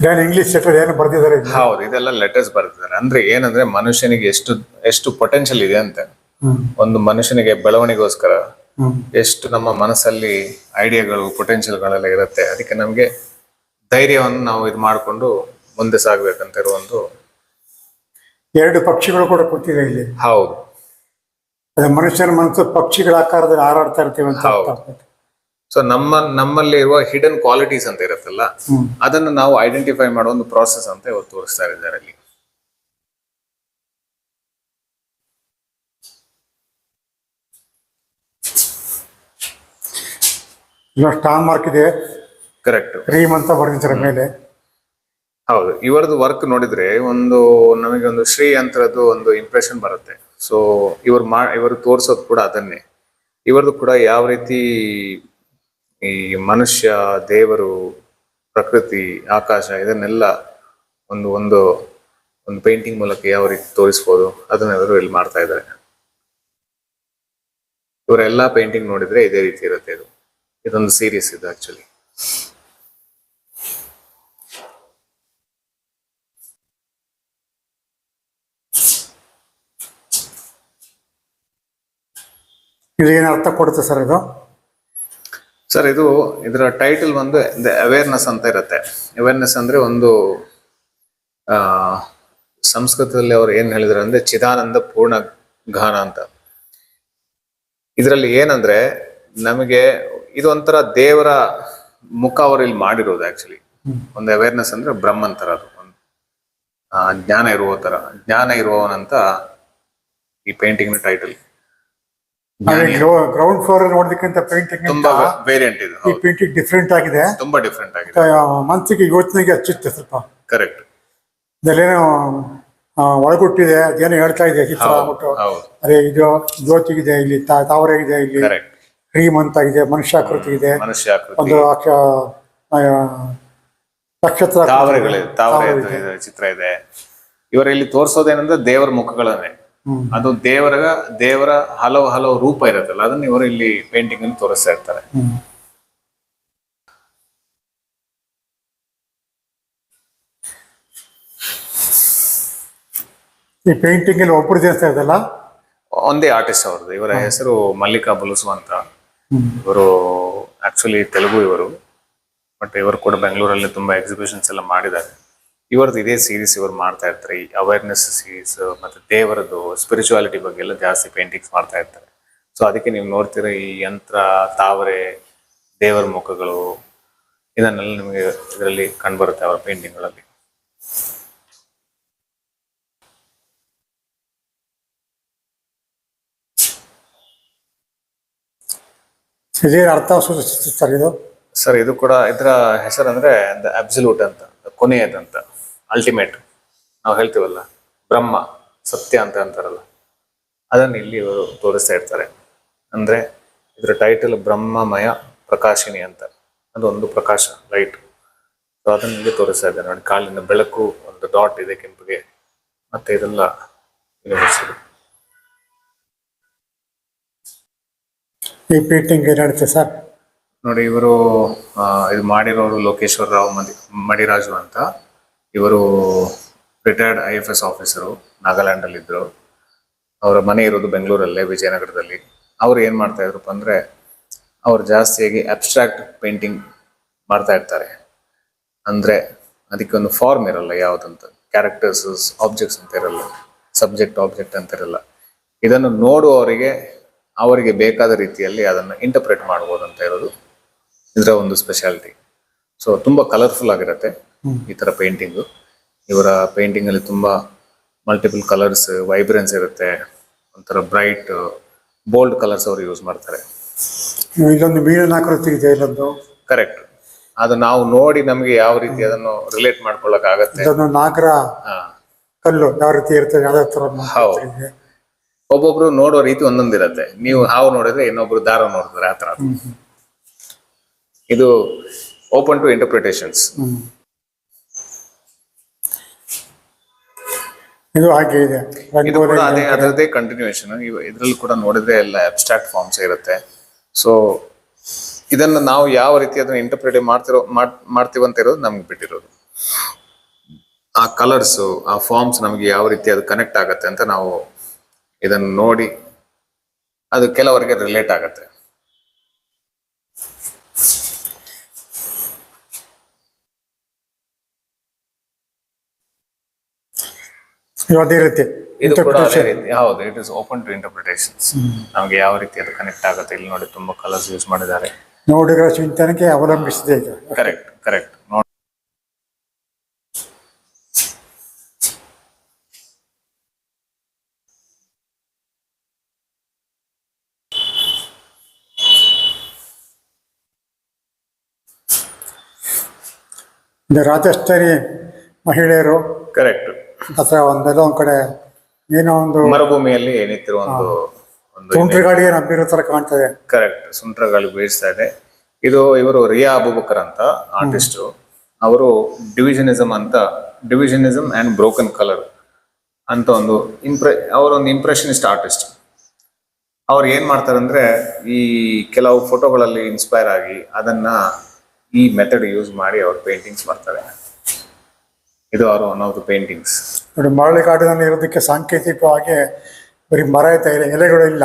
ಇಂಗ್ಲಿಷ್ ಇಂಗ್ಲೀಷ್ ಲೆಟರ್ ಏನು ಬರೆದಿದ್ದಾರೆ ಇಲ್ಲಿ? ಹೌದು ಇದೆಲ್ಲ ಲೆಟರ್ಸ್ ಬರ್ತಿದ್ದಾರೆ ಅಂದ್ರೆ ಏನಂದ್ರೆ ಮನುಷ್ಯನಿಗೆ ಎಷ್ಟು ಎಷ್ಟು ಪೊಟೆನ್ಶಿಯಲ್ ಇದೆ ಅಂತ. ಹ್ಮ್. ಒಂದು ಮನುಷ್ಯನಿಗೆ ಬೆಳವಣಿಗೋಸ್ಕರ ಹ್ಮ್. ಎಷ್ಟು ನಮ್ಮ ಮನಸ್ಸಲ್ಲಿ ಐಡಿಯಾಗಳು ಪೊಟೆನ್ಶಿಯಲ್ಗಳೆಲ್ಲ ಇರುತ್ತೆ. ಅದಕ್ಕೆ ನಮಗೆ ಧೈರ್ಯವನ್ನು ನಾವು ಇದು ಮಾಡಿಕೊಂಡು ಮುಂದೆ ಸಾಗ್ಬೇಕಂತ ಇರುವ ಒಂದು ಎರಡು ಪಕ್ಷಿಗಳು ಕೂಡ ಕೊಟ್ಟಿದೆ ಇಲ್ಲಿ. ಹೌದು. ಅದು ಮನುಷ್ಯನ ಮನಸ್ಸು ಪಕ್ಷಿಗಳ ಆಕಾರದಲ್ಲಿ ಹಾರಾಡ್ತಾ ಇರ್ತೀವಿ ಅಂತ ಹೌದು. ಅರ್ಥ ಆಗ್ತದೆ. ಸೊ ನಮ್ಮ ನಮ್ಮಲ್ಲಿ ಇರುವ ಹಿಡನ್ ಕ್ವಾಲಿಟೀಸ್ ಅಂತ ಇರುತ್ತಲ್ಲ ಅದನ್ನು ನಾವು ಐಡೆಂಟಿಫೈ ಮಾಡೋ ಒಂದು ಪ್ರಾಸೆಸ್ ಅಂತ ಇವತ್ತು ತೋರಿಸ್ತಾ ಇದ್ದಾರೆ ಅಲ್ಲಿ. ಇಲ್ಲ ಸ್ಟಾರ್ ಮಾರ್ಕ್ ಇದೆ ಕರೆಕ್ಟ್ ಕ್ರೀಮ್ ಅಂತ ಬರ್ದಿದ್ದಾರೆ ಮೇಲೆ. ಹೌದು. ಇವರದ್ದು ವರ್ಕ್ ನೋಡಿದ್ರೆ ಒಂದು ನಮಗೆ ಒಂದು ಶ್ರೀ ಅಂತರದ್ದು ಒಂದು ಇಂಪ್ರೆಷನ್ ಬರುತ್ತೆ. ಸೊ ಇವರು ಮಾ, ಇವರು ತೋರಿಸೋದು ಕೂಡ ಅದನ್ನೇ. ಇವರದು ಕೂಡ ಯಾವ ರೀತಿ ಈ ಮನುಷ್ಯ, ದೇವರು, ಪ್ರಕೃತಿ, ಆಕಾಶ ಇದನ್ನೆಲ್ಲ ಒಂದು ಒಂದು ಒಂದು ಪೇಂಟಿಂಗ್ ಮೂಲಕ ಯಾವ ರೀತಿ ತೋರಿಸ್ಬೋದು, ಅದನ್ನ ಇವರು ಇಲ್ಲಿ ಮಾಡ್ತಾ ಇದ್ದಾರೆ. ಇವರೆಲ್ಲ ಪೇಂಟಿಂಗ್ ನೋಡಿದ್ರೆ ಇದೇ ರೀತಿ ಇರುತ್ತೆ ಇದು. ಇದೊಂದು ಸೀರೀಸ್ ಇದು ಆಕ್ಚುಲಿ ಇದು ಏನು ಅರ್ಥ ಕೊಡುತ್ತೆ ಸರ್ ಇದು? ಸರ್ ಇದು ಇದರ ಟೈಟಲ್ ಒಂದು ಅವೇರ್ನೆಸ್ ಅಂತ ಇರುತ್ತೆ. ಅವೇರ್ನೆಸ್ ಅಂದ್ರೆ ಒಂದು ಆ ಸಂಸ್ಕೃತದಲ್ಲಿ ಅವ್ರು ಏನ್ ಹೇಳಿದ್ರು ಅಂದ್ರೆ ಚಿದಾನಂದ ಪೂರ್ಣ ಘಾನ ಅಂತ. ಇದರಲ್ಲಿ ಏನಂದ್ರೆ ನಮಗೆ ಇದು ಒಂಥರ ದೇವರ ಮುಖ ಅವರು ಇಲ್ಲಿ ಮಾಡಿರೋದು ಆಕ್ಚುಲಿ ಒಂದು ಅವೇರ್ನೆಸ್ ಅಂದ್ರೆ ಬ್ರಹ್ಮನ್ ತರ ಅದು. ಒಂದು ಆ, ಜ್ಞಾನ ಇರುವ ತರ. ಜ್ಞಾನ ಇರುವವನಂತ ಈ ಪೇಂಟಿಂಗ್ನ ಟೈಟಲ್ ಗ್ರೌಂಡ್ ಫ್ಲೋರ್ ನೋಡೋದಕ್ಕಿಂತ ಪೇಂಟಿಂಗ್ ತುಂಬಾ ವೇರಿಯಂಟ್ ಇದೆ ಈ ಹೌದು. ಪೇಂಟಿಂಗ್ ಡಿಫ್ರೆಂಟ್ ಆಗಿದೆ. ತುಂಬಾ ಡಿಫ್ರೆಂಟ್ ಆಗಿದೆ. ಆ, ಮನ್ಸಿಗೆ ಯೋಚನೆಗೆ ಹಚ್ಚುತ್ತೆ ಸ್ವಲ್ಪ. ಕರೆಕ್ಟ್ ಇದಲ್ಲೇನೋ ಆ, ಒಳಗುಟ್ಟಿದೆ ಅದೇನೋ ಹೇಳ್ತಾ ಇದೆ ಚಿತ್ರ ಹೌದು ಆಗ್ಬಿಟ್ಟು. ಹೌದು. ಅದೇ ಇದು ಜ್ಯೋತಿಗಿದೆ ಇಲ್ಲಿ ತಾವರೆ ಇದೆ ಇಲ್ಲಿ. ಕರೆಕ್ಟ್ ಕ್ರೀಮ್ ಅಂತ ಇದೆ ಮನುಷ್ಯಾಕೃತಿ ಇದೆ. ಮನುಷ್ಯ ಆಕೃತಿ ಒಂದು ಅಕ್ಷ ಆ, ನಕ್ಷತ್ರ. ತಾವರೆಗಳಿದೆ ತಾವರೆ ತಾವರೆ ಇದು- ಇದು ಚಿತ್ರ ಇದೆ. ಇವರಲ್ಲಿ ತೋರಿಸೋದೇನಂದ್ರೆ ದೇವರ ಮುಖಗಳನ್ನೇ. ಅದು ದೇವರ ದೇವರ ಹಲವು ಹಲವು ರೂಪ ಇರುತ್ತಲ್ಲ ಅದನ್ನ ಇವರು ಇಲ್ಲಿ ಪೇಂಟಿಂಗ್ ಅಲ್ಲಿ ತೋರಿಸ್ತಾ ಇರ್ತಾರೆ. ಈ ಪೇಂಟಿಂಗ್ ಅಲ್ಲಿ ಒಬ್ಬರು ಜಾಸ್ತಿ ಅದಲ್ಲ ಒಂದೇ ಆರ್ಟಿಸ್ಟ್ ಅವ್ರದ್ದು. ಇವರ ಹೆಸರು ಮಲ್ಲಿಕಾ ಬುಲುಸು ಅಂತ. ಇವರು ಆಕ್ಚುಲಿ ತೆಲುಗು ಇವರು. ಬಟ್ ಇವರು ಕೂಡ ಬೆಂಗಳೂರಲ್ಲಿ ತುಂಬಾ ಎಕ್ಸಿಬಿಷನ್ಸ್ ಎಲ್ಲ ಮಾಡಿದ್ದಾರೆ. ಇವರದ್ದು ಇದೇ ಸೀರೀಸ್ ಇವರು ಮಾಡ್ತಾ ಇರ್ತಾರೆ. ಈ ಅವೇರ್ನೆಸ್ ಸೀರೀಸ್ ಮತ್ತೆ ದೇವರದ್ದು ಸ್ಪಿರಿಚುವಾಲಿಟಿ ಬಗ್ಗೆ ಎಲ್ಲ ಜಾಸ್ತಿ ಪೇಂಟಿಂಗ್ಸ್ ಮಾಡ್ತಾ ಇರ್ತಾರೆ. ಸೊ ಅದಕ್ಕೆ ನೀವು ನೋಡ್ತೀರ ಈ ಯಂತ್ರ ತಾವರೆ ದೇವರ ಮುಖಗಳು ಇದನ್ನೆಲ್ಲ ನಿಮಗೆ ಇದರಲ್ಲಿ ಕಂಡುಬರುತ್ತೆ ಅವರ ಪೇಂಟಿಂಗ್ಗಳಲ್ಲಿ ಅರ್ಥ ಸರ್ ಇದು? ಸರ್ ಇದು ಕೂಡ ಇದರ ಹೆಸರು ಅಂದ್ರೆ ದ ಅಬ್ಸಲ್ಯೂಟ್ ಅಂತ ಕೊನೆಯದಂತ. ಅಲ್ಟಿಮೇಟ್ ನಾವು ಹೇಳ್ತೀವಲ್ಲ ಬ್ರಹ್ಮ ಸತ್ಯ ಅಂತ ಅಂತಾರಲ್ಲ ಅದನ್ನು ಇಲ್ಲಿ ಇವರು ತೋರಿಸ್ತಾ ಇರ್ತಾರೆ. ಅಂದ್ರೆ ಇದರ ಟೈಟಲ್ ಬ್ರಹ್ಮಮಯ ಪ್ರಕಾಶಿನಿ ಅಂತ. ಅದು ಒಂದು ಪ್ರಕಾಶ ಲೈಟ್ ಸೊ ಅದನ್ನ ಇಲ್ಲಿ ತೋರಿಸ್ತಾ ಇದ್ದಾರೆ ನೋಡಿ ಕಾಲಿನ ಬೆಳಕು ಒಂದು ಡಾಟ್ ಇದೆ ಕೆಂಪಿಗೆ ಮತ್ತೆ ಇದೆಲ್ಲ. ಈ ಪೇಂಟಿಂಗ್ ಏನಾಡುತ್ತೆ ಸರ್? ನೋಡಿ ಇವರು ಇದು ಮಾಡಿರೋರು ಲೋಕೇಶ್ವರ ರಾವ್ ಮಡಿ ಮಡಿರಾಜು ಅಂತ. ಇವರು retired I F S officer Nagaland ಅಲ್ಲಿ ಇದ್ರು ಅವರ ಮನೆ ಇರೋದು ಬೆಂಗಳೂರಲ್ಲೇ, ವಿಜಯನಗರದಲ್ಲಿ. ಅವ್ರು ಏನು ಮಾಡ್ತಾ ಇದ್ರಪ್ಪ ಅಂದ್ರೆ, ಅವ್ರು ಜಾಸ್ತಿಯಾಗಿ ಅಬ್ಸ್ಟ್ರಾಕ್ಟ್ ಪೇಂಟಿಂಗ್ ಮಾಡ್ತಾ ಇರ್ತಾರೆ. ಅಂದ್ರೆ ಅದಕ್ಕೆ ಒಂದು ಫಾರ್ಮ್ ಇರಲ್ಲ ಯಾವುದಂತ. ಕ್ಯಾರೆಕ್ಟರ್ಸ್ ಆಬ್ಜೆಕ್ಟ್ಸ್ ಅಂತ ಇರಲ್ಲ. ಸಬ್ಜೆಕ್ಟ್ ಆಬ್ಜೆಕ್ಟ್ ಅಂತ ಇರಲ್ಲ. ಇದನ್ನು ನೋಡುವವರಿಗೆ, ಅವರಿಗೆ ಬೇಕಾದ ರೀತಿಯಲ್ಲಿ ಅದನ್ನು ಇಂಟರ್ಪ್ರೇಟ್ ಮಾಡ್ಬೋದು ಅಂತ ಇರೋದು ಇದರ ಒಂದು ಸ್ಪೆಷಾಲಿಟಿ ಸೊ ತುಂಬ ಕಲರ್ಫುಲ್ ಆಗಿರುತ್ತೆ. ಈ ತರ ಪೇಂಟಿಂಗ್ ಇವರ ಪೇಂಟಿಂಗ್ ಅಲ್ಲಿ ತುಂಬಾ ಮಲ್ಟಿಪಲ್ ಕಲರ್ಸ್ ವೈಬ್ರೆನ್ಸ್ ಇರುತ್ತೆ. ಒಂಥರ ಬ್ರೈಟ್ ಬೋಲ್ಡ್ ಕಲರ್ಸ್ ಅವರು ಯೂಸ್ ಮಾಡ್ತಾರೆ. ಇದೊಂದು ಮೀನಿನ ಆಕೃತಿ ಇದೆ ಇಲ್ಲೊಂದು. ಕರೆಕ್ಟ್ ಅದು ನಾವು ನೋಡಿ ನಮಗೆ ಯಾವ ರೀತಿ ಅದನ್ನು ರಿಲೇಟ್ ಮಾಡ್ಕೊಳಕ್ ಆಗತ್ತೆ ನಾಗರ ಕಲ್ಲು ಯಾವ ರೀತಿ ಇರ್ತದೆ ಯಾವ ತರ. ಒಬ್ಬೊಬ್ರು ನೋಡೋ ರೀತಿ ಒಂದೊಂದಿರತ್ತೆ. ನೀವು ಹಾವು ನೋಡಿದ್ರೆ ಇನ್ನೊಬ್ರು ದಾರ ನೋಡಿದ್ರೆ ಆ ತರ ಇದು ಓಪನ್ ಟು ಇಂಟರ್ಪ್ರಿಟೇಷನ್ಸ್ ಇದು ಹಾಗೆ ಇದೆ. ಇದು ಕೂಡ ಅದೇ ಅದರದೇ ಕಂಟಿನ್ಯೂಷನ್ ಇದರಲ್ಲಿ ಕೂಡ ನೋಡಿದ್ರೆ ಎಲ್ಲ ಅಬ್ಸ್ಟ್ರಾಕ್ಟ್ ಫಾರ್ಮ್ಸ್ ಇರುತ್ತೆ. ಸೊ ಇದನ್ನ ನಾವು ಯಾವ ರೀತಿ ಅದನ್ನ ಇಂಟರ್ಪ್ರಿಟೇಟ್ ಮಾಡ್ತಿರೋ ಮಾಡ್- ಮಾಡ್ತೀವಂತ ಇರೋದು ನಮ್ಗೆ ಬಿಟ್ಟಿರೋದು. ಆ ಕಲರ್ಸ್ ಆ ಫಾರ್ಮ್ಸ್ ನಮಗೆ ಯಾವ ರೀತಿ ಅದು ಕನೆಕ್ಟ್ ಆಗತ್ತೆ ಅಂತ ನಾವು ಇದನ್ನ ನೋಡಿ ಅದು ಕೆಲವರಿಗೆ ರಿಲೇಟ್ ಆಗತ್ತೆ ಇದು ಅದೇ ರೀತಿ ಇದು ಕೂಡ ಅದೇ ರೀತಿ. ಹೌದು it is open to interpretations ನಮಗೆ ಯಾವ ರೀತಿ ಅದು ಕನೆಕ್ಟ್ ಆಗುತ್ತೆ ಇಲ್ಲಿ ನೋಡಿ ತುಂಬಾ ಕಲರ್ಸ್ ಯೂಸ್ ಮಾಡಿದ್ದಾರೆ. ನೋಡಿರೋ ಚಿಂತನೆಗೆ ಅವಲಂಬಿಸಿದೆ ಇದು ಕರೆಕ್ಟ್ ಕರೆಕ್ಟ್ ನೋಡಿ. ರಾಜಸ್ಥಾನಿ ಮಹಿಳೆಯರು ಕರೆಕ್ಟ್ ಅಥವಾ ಒಂದೆಲ್ಲ ಒಂದ್ ಕಡೆ ಏನೋ ಒಂದು ಮರುಭೂಮಿಯಲ್ಲಿ ನಿಂತಿರುವ ಒಂದು ಒಂದು ಏನು ಹಬ್ಬಿರೋ ತರ ಕಾಣ್ತದೆ. ಕರೆಕ್ಟ್ ಸುಂಟ್ರಗಾಳಿ ಬೀಳಿಸ್ತಾ ಇದೆ. ಇದು ಇವರು ರಿಯಾ ಅಬುಬಕರ್ ಅಂತ ಆರ್ಟಿಸ್ಟ್ ಅವರು ಡಿವಿಷನಿಸಮ್ ಅಂತ ಡಿವಿಷನಿಸಮ್ ಅಂಡ್ ಬ್ರೋಕನ್ ಕಲರ್ ಅಂತ ಒಂದು ಇಂಪ್ರೆ ಅವರೊಂದು ಇಂಪ್ರೆಷನಿಸ್ಟ್ ಆರ್ಟಿಸ್ಟ್ ಅವ್ರು ಏನ್ ಮಾಡ್ತಾರೆ ಅಂದ್ರೆ ಈ ಕೆಲವು ಫೋಟೋಗಳಲ್ಲಿ ಇನ್ಸ್ಪೈರ್ ಆಗಿ ಅದನ್ನ ಈ ಮೆಥಡ್ ಯೂಸ್ ಮಾಡಿ ಅವ್ರು ಪೇಂಟಿಂಗ್ಸ್ ಮಾಡ್ತಾರೆ. ಇದು ಅವರು ಒನ್ ಆಫ್ ದ ಪೇಂಟಿಂಗ್ಸ್ ನೋಡಿ ಮರಳಿ ಕಾಡಿನಲ್ಲಿ ಇರೋದಕ್ಕೆ ಸಾಂಕೇತಿಕವಾಗಿ ಬರೀ ಮರ ಇಲ್ಲ ಎಲೆಗಳು ಇಲ್ಲ.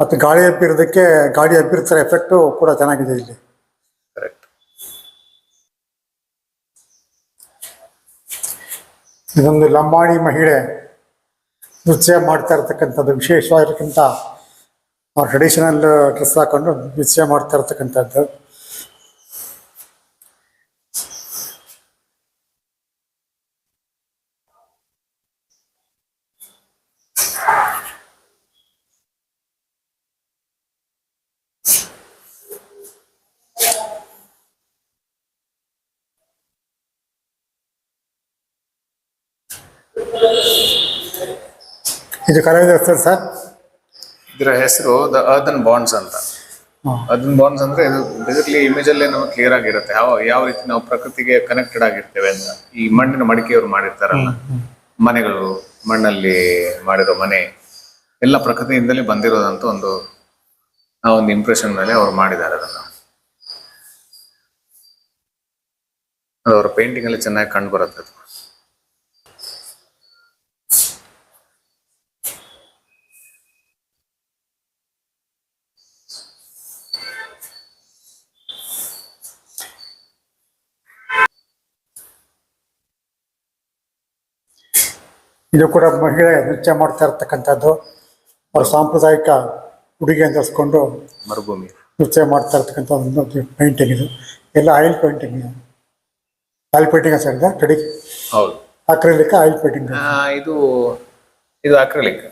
ಮತ್ತು ಗಾಳಿ ಹಬ್ಬಿರೋದಕ್ಕೆ ಗಾಳಿ ಹಬ್ಬಿರ್ತಾರೆ ಎಫೆಕ್ಟು ಕೂಡ ಚೆನ್ನಾಗಿದೆ ಇಲ್ಲಿ. ಕರೆಕ್ಟ್ ಇದೊಂದು ಲಂಬಾಣಿ ಮಹಿಳೆ ನೃತ್ಯ ಮಾಡ್ತಾ ಇರ್ತಕ್ಕಂಥದ್ದು ಅವ್ರು ಟ್ರೆಡಿಷನಲ್ ಡ್ರೆಸ್ ಹಾಕೊಂಡು ನೃತ್ಯ ಮಾಡ್ತಾ ಇರ್ತಕ್ಕಂಥದ್ದು. ಇದು ಕಲಾವಿದ ಸರ್ ಇದರ ಹೆಸರು ದ ಅರ್ದನ್ ಬಾಂಡ್ಸ್ ಅಂತ. ಅದನ್ ಅರ್ದನ್ ಬಾಂಡ್ಸ್ ಅಂದ್ರೆ ಇದು ಬೇಸಿಕಲಿ ಇಮೇಜ್ ಅಲ್ಲೇ ನಮಗೆ ಕ್ಲಿಯರ್ ಆಗಿರುತ್ತೆ. ಯಾವ ಯಾವ ರೀತಿ ನಾವು ಪ್ರಕೃತಿಗೆ ಕನೆಕ್ಟೆಡ್ ಆಗಿರ್ತೇವೆ ಅಂತ. ಈ ಮಣ್ಣಿನ ಮಡಿಕೆಯವರು ಮಾಡಿರ್ತಾರಲ್ಲ ಮನೆಗಳು ಮಣ್ಣಲ್ಲಿ ಮಾಡಿರೋ ಮನೆ ಎಲ್ಲ ಪ್ರಕೃತಿಯಿಂದಲೇ ಬಂದಿರೋದಂತ ಒಂದು ಆ ಒಂದು ಇಂಪ್ರೆಷನ್ ಮೇಲೆ ಅವ್ರು ಮಾಡಿದ್ದಾರೆ ಅದನ್ನ. ಅದು ಅವ್ರ ಪೇಂಟಿಂಗ್ ಅಲ್ಲಿ ಚೆನ್ನಾಗಿ ಕಂಡು ಬರುತ್ತೆ ಇದು ಕೂಡ ಮಹಿಳೆ ನೃತ್ಯ ಮಾಡ್ತಾ ಇರ್ತಕ್ಕಂಥದ್ದು. ಅವ್ರ ಸಾಂಪ್ರದಾಯಿಕ ಉಡುಗೆ ಧರಿಸ್ಕೊಂಡು ಮರುಭೂಮಿ. ನೃತ್ಯ ಮಾಡ್ತಾ ಇರ್ತಕ್ಕಂಥ ಒಂದು ಪೇಂಟಿಂಗ್ ಇದು. ಎಲ್ಲ oil painting oil painting sir ಕಡಿ ಹೌದು. Acrylic oil painting. ಇದು ಇದು acrylic.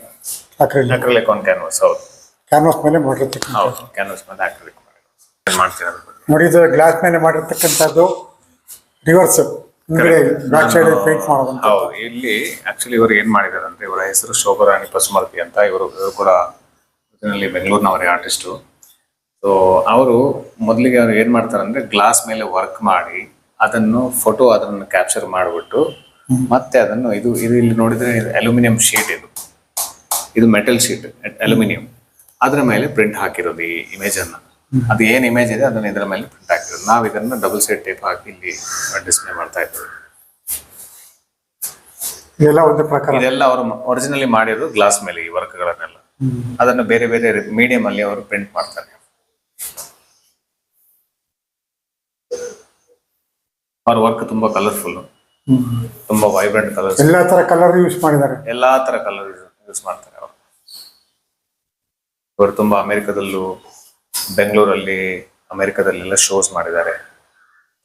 Acrylic. Acrylic on canvas ಹೌದು. ಕ್ಯಾನ್ವಾಸ್ ಮೇಲೆ ಮಾಡಿರ್ತಕ್ಕಂಥ ಹೌದು ಕ್ಯಾನ್ವಾಸ್ ಮೇಲೆ ಅಕ್ರಲಿಕ್ ಮಾಡ್ತೀರ ನೋಡಿ ಇದು ಗ್ಲಾಸ್ ಮೇಲೆ ಮಾಡಿರ್ತಕ್ಕಂಥದ್ದು ರಿವರ್ಸ್ ಹೌದು ಇಲ್ಲಿ ಆಕ್ಚುಲಿ ಇವರು ಏನ್ ಮಾಡಿದಾರೆ ಅಂದ್ರೆ ಇವರ ಹೆಸರು ಶೋಭರಾಣಿ ಪಸುಮರ್ತಿ ಅಂತ ಇವರು ಇವರು ಕೂಡ ಬೆಂಗಳೂರಿನವರೇ ಆರ್ಟಿಸ್ಟು ಸೊ ಅವರು ಮೊದಲಿಗೆ ಅವ್ರು ಏನ್ ಮಾಡ್ತಾರೆ ಅಂದ್ರೆ ಗ್ಲಾಸ್ ಮೇಲೆ ವರ್ಕ್ ಮಾಡಿ ಅದನ್ನು ಫೋಟೋ ಅದನ್ನು ಕ್ಯಾಪ್ಚರ್ ಮಾಡಿಬಿಟ್ಟು ಮತ್ತೆ ಅದನ್ನು ಇದು ಇದು ಇಲ್ಲಿ ನೋಡಿದ್ರೆ ಅಲ್ಯೂಮಿನಿಯಂ ಶೀಟ್ ಇದು. ಇದು ಮೆಟಲ್ ಶೀಟ್ ಅಲ್ಯೂಮಿನಿಯಂ ಅದರ ಮೇಲೆ ಪ್ರಿಂಟ್ ಹಾಕಿರೋದು ಈ ಇಮೇಜನ್ನು ಅನ್ನ. ಅದು ಏನ್ ಇಮೇಜ್ ಇದೆ ಅದನ್ನ ಇದರ ಮೇಲೆ ಪ್ರಿಂಟ್ ಆಗ್ತದೆ ನಾವು ಇದನ್ನ ಡಬಲ್ ಸೈಡ್ ಟೇಪ್ ಹಾಕಿ ಇಲ್ಲಿ ಡಿಸ್ಪ್ಲೇ ಮಾಡ್ತಾ ಇದ್ದೇವೆ. ಇದೆಲ್ಲ ಒಂದು ಪ್ರಕಾರ? ಇದೆಲ್ಲ ಅವರು ಒರಿಜಿನಲಿ ಮಾಡಿರೋದು ಗ್ಲಾಸ್ ಮೇಲೆ ಈ ವರ್ಕ್ಗಳನ್ನೆಲ್ಲ ಅದನ್ನ ಬೇರೆ ಬೇರೆ ಮೀಡಿಯಂ ಅಲ್ಲಿ ಅವರು ಪ್ರಿಂಟ್ ಮಾಡ್ತಾರೆ. ಅವ್ರ ವರ್ಕ್ ತುಂಬಾ ಕಲರ್ಫುಲ್ ತುಂಬಾ ವೈಬ್ರೆಂಟ್ ಕಲರ್ ಎಲ್ಲಾ ತರ ಕಲರ್ ಯೂಸ್ ಮಾಡಿದ್ದಾರೆ. ಎಲ್ಲಾ ತರ ಕಲರ್ ಯೂಸ್ ಮಾಡ್ತಾರೆ ಅವರು. ಇವರು ತುಂಬಾ ಅಮೆರಿಕದಲ್ಲೂ ಬೆಂಗಳೂರಲ್ಲಿ ಅಮೆರಿಕದಲ್ಲೆಲ್ಲ ಶೋಸ್ ಮಾಡಿದ್ದಾರೆ.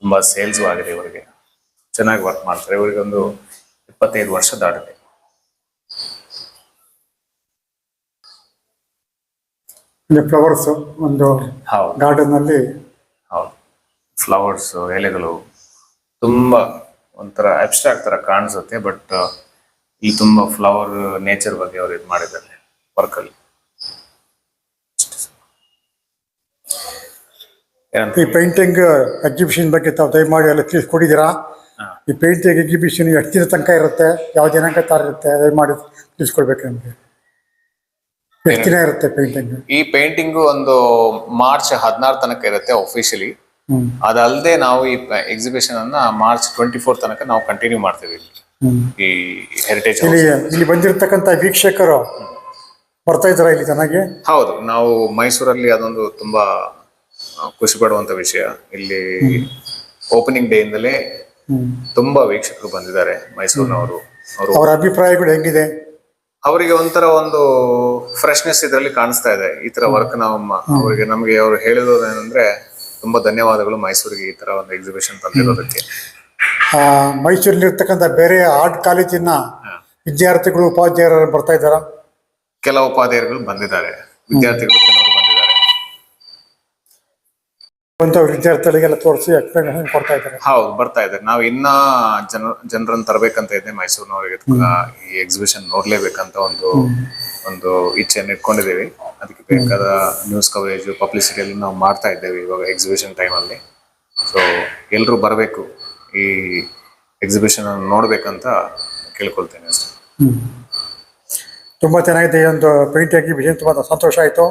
ತುಂಬಾ ಸೇಲ್ಸು ಆಗಿದೆ ಇವರಿಗೆ. ಚೆನ್ನಾಗಿ ವರ್ಕ್ ಮಾಡ್ತಾರೆ. ಇವರಿಗೆ ಒಂದು ಇಪ್ಪತ್ತೈದು ವರ್ಷ ದಾಟಿದೆ. ಫ್ಲವರ್ಸ್ ಒಂದು ಗಾರ್ಡನ್ ಅಲ್ಲಿ ಹೌದು. ಫ್ಲವರ್ಸ್ ಎಲೆಗಳು ತುಂಬಾ ಒಂಥರ ಅಬ್ಸ್ಟ್ರಾಕ್ಟ್ ತರ ಕಾಣಿಸುತ್ತೆ ಬಟ್ ಇಲ್ಲಿ ತುಂಬಾ ಫ್ಲವರ್ ನೇಚರ್ ಬಗ್ಗೆ ಅವ್ರು ಇದು ಮಾಡಿದ್ದಾರೆ ವರ್ಕ್ ಅಲ್ಲಿ ಏನಂತ ಈ ಪೇಂಟಿಂಗ್ ಎಕ್ಸಿಬಿಷನ್ ಬಗ್ಗೆ ತಾವು ದಯಮಾಡಿ ಎಲ್ಲ ತಿಳಿಸ್ಕೊಡಿದ್ದೀರಾ. ಈ ಪೇಂಟಿಂಗ್ ಎಕ್ಸಿಬಿಷನ್ ಎಷ್ಟು ದಿನ ತನಕ ಇರುತ್ತೆ? ಯಾವ ದಿನಾಂಕ ತಾರ ಇರುತ್ತೆ? ದಯಮಾಡಿ ತಿಳಿಸ್ಕೊಡ್ಬೇಕು ನಮಗೆ. ಎಷ್ಟು ದಿನ ಇರುತ್ತೆ ಪೇಂಟಿಂಗ್ ಈ ಪೇಂಟಿಂಗ್ ಒಂದು ಮಾರ್ಚ್ ಹದಿನಾರು ತನಕ ಇರುತ್ತೆ ಅಫಿಷಿಯಲಿ ಅದಲ್ಲದೆ ನಾವು ಈ ಎಕ್ಸಿಬಿಷನ್ ಅನ್ನ ಮಾರ್ಚ್ ಟ್ವೆಂಟಿ ಫೋರ್ ತನಕ ನಾವು ಕಂಟಿನ್ಯೂ ಮಾಡ್ತೀವಿ ಇಲ್ಲಿ. ಈ ಹೆರಿಟೇಜ್ ಇಲ್ಲಿ ಇಲ್ಲಿ ಬಂದಿರತಕ್ಕಂತ ವೀಕ್ಷಕರು ಬರ್ತಾ ಇದಾರ ಇಲ್ಲಿ ಚೆನ್ನಾಗಿ ಹೌದು. ನಾವು ಮೈಸೂರಲ್ಲಿ ಅದೊಂದು ತುಂಬಾ ಖುಷಿ ಪಡುವಂತ ವಿಷಯ. ಇಲ್ಲಿ ಓಪನಿಂಗ್ ಡೇ ಇಂದಲೇ ತುಂಬಾ ವೀಕ್ಷಕರು ಬಂದಿದ್ದಾರೆ ಮೈಸೂರಿನವರು. ಅವರು ಅವರ ಅಭಿಪ್ರಾಯಗಳು ಹೆಂಗಿದೆ? ಅವರಿಗೆ ಒಂಥರ ಒಂದು ಫ್ರೆಶ್ನೆಸ್ ಇದರಲ್ಲಿ ಕಾಣಿಸ್ತಾ ಇದೆ. ಈ ತರ ವರ್ಕ್ ನಾವು ಅವರಿಗೆ ನಮಗೆ ಅವರು ಹೇಳಿರೋದು ಏನಂದ್ರೆ ತುಂಬಾ ಧನ್ಯವಾದಗಳು ಮೈಸೂರಿಗೆ ಈ ತರ ಒಂದು ಎಕ್ಸಿಬಿಷನ್ ತಂದಿರೋದಕ್ಕೆ. ಆ, ಮೈಸೂರಿಲಿರ್ತಕ್ಕಂಥ ಬೇರೆ ಆರ್ಟ್ ಕಾಲೇಜಿನ ವಿದ್ಯಾರ್ಥಿಗಳು ಉಪಾಧ್ಯಾಯರು ಬರ್ತಾ ಇದ್ದಾರಾ? ಕೆಲವು ಉಪಾಧ್ಯಾಯರುಗಳು ಬಂದಿದ್ದಾರೆ. ವಿದ್ಯಾರ್ಥಿಗಳು ಕೆಲವರು ಬಂದಿದ್ದಾರೆ ಅಂತ ವಿದ್ಯಾರ್ಥಿಗಳಿಗೆಲ್ಲ ತೋರಿಸಿ ಎಕ್ಸ್ಪ್ಲನೇಷನ್ ಕೊಡ್ತಾ ಇದ್ದಾರೆ. ಹೌದು ಬರ್ತಾ ಇದ್ದಾರೆ ನಾವು ಇನ್ನ ಜನ ಜನರನ್ನ ತರಬೇಕಂತ ಇದೆ ಮೈಸೂರಿನವರಿಗೆ. ಈ ಎಕ್ಸಿಬಿಷನ್ ನೋಡ್ಲೇಬೇಕಂತ ಒಂದು ಒಂದು ಇಚ್ಛೆಯನ್ನು ಇಟ್ಕೊಂಡಿದ್ದೀವಿ. ಅದಕ್ಕೆ ಬೇಕಾದ ನ್ಯೂಸ್ ಕವರೇಜ್ ಪಬ್ಲಿಸಿಟಿ ಅಲ್ಲಿ ನಾವು ಮಾಡ್ತಾ ಇದ್ದೇವೆ ಇವಾಗ ಎಕ್ಸಿಬಿಷನ್ ಟೈಮಲ್ಲಿ ಸೊ ಎಲ್ಲರೂ ಬರಬೇಕು ಈ ಎಕ್ಸಿಬಿಷನ್ ನೋಡ್ಬೇಕಂತ ಕೇಳ್ಕೊಳ್ತೇನೆ ಅಷ್ಟೇ. ತುಂಬಾ ತುಂಬ ಚೆನ್ನಾಗಿದೆ ಒಂದು ಪೇಂಟ್ ಎಕ್ಸಿಬಿಷನ್ ತುಂಬ ಸಂತೋಷ ಆಯಿತು.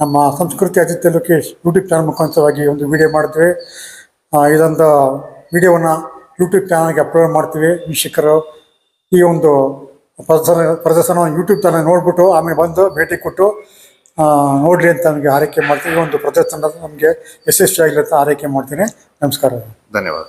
ನಮ್ಮ ಸಂಸ್ಕೃತಿ ಆದಿತ್ಯ ಲೋಕೇಶ್ ಯೂಟ್ಯೂಬ್ ಚಾನಲ್ ಮುಖಾಂತರವಾಗಿ ಒಂದು ವಿಡಿಯೋ ಮಾಡಿದ್ವಿ. ಇದೊಂದು ವಿಡಿಯೋವನ್ನು ಯೂಟ್ಯೂಬ್ ಚಾನಲ್ಗೆ ಅಪ್ಲೋಡ್ ಮಾಡ್ತೀವಿ ವೀಕ್ಷಕರು. ಈ ಒಂದು ಪ್ರದರ್ಶನ ಪ್ರದರ್ಶನವನ್ನು ಯೂಟ್ಯೂಬ್ ಚಾನಲ್ ನೋಡ್ಬಿಟ್ಟು ಆಮೇಲೆ ಬಂದು ಭೇಟಿ ಕೊಟ್ಟು ಆ, ನೋಡ್ರಿ ಅಂತ ನಮಗೆ ಆರೈಕೆ ಮಾಡ್ತೀವಿ. ಈ ಒಂದು ಪ್ರದರ್ಶನ ನಮಗೆ ಯಶಸ್ವಿಯಾಗಲಿ ಅಂತ ಆರೈಕೆ ಮಾಡ್ತೀನಿ. ನಮಸ್ಕಾರ. ಧನ್ಯವಾದ.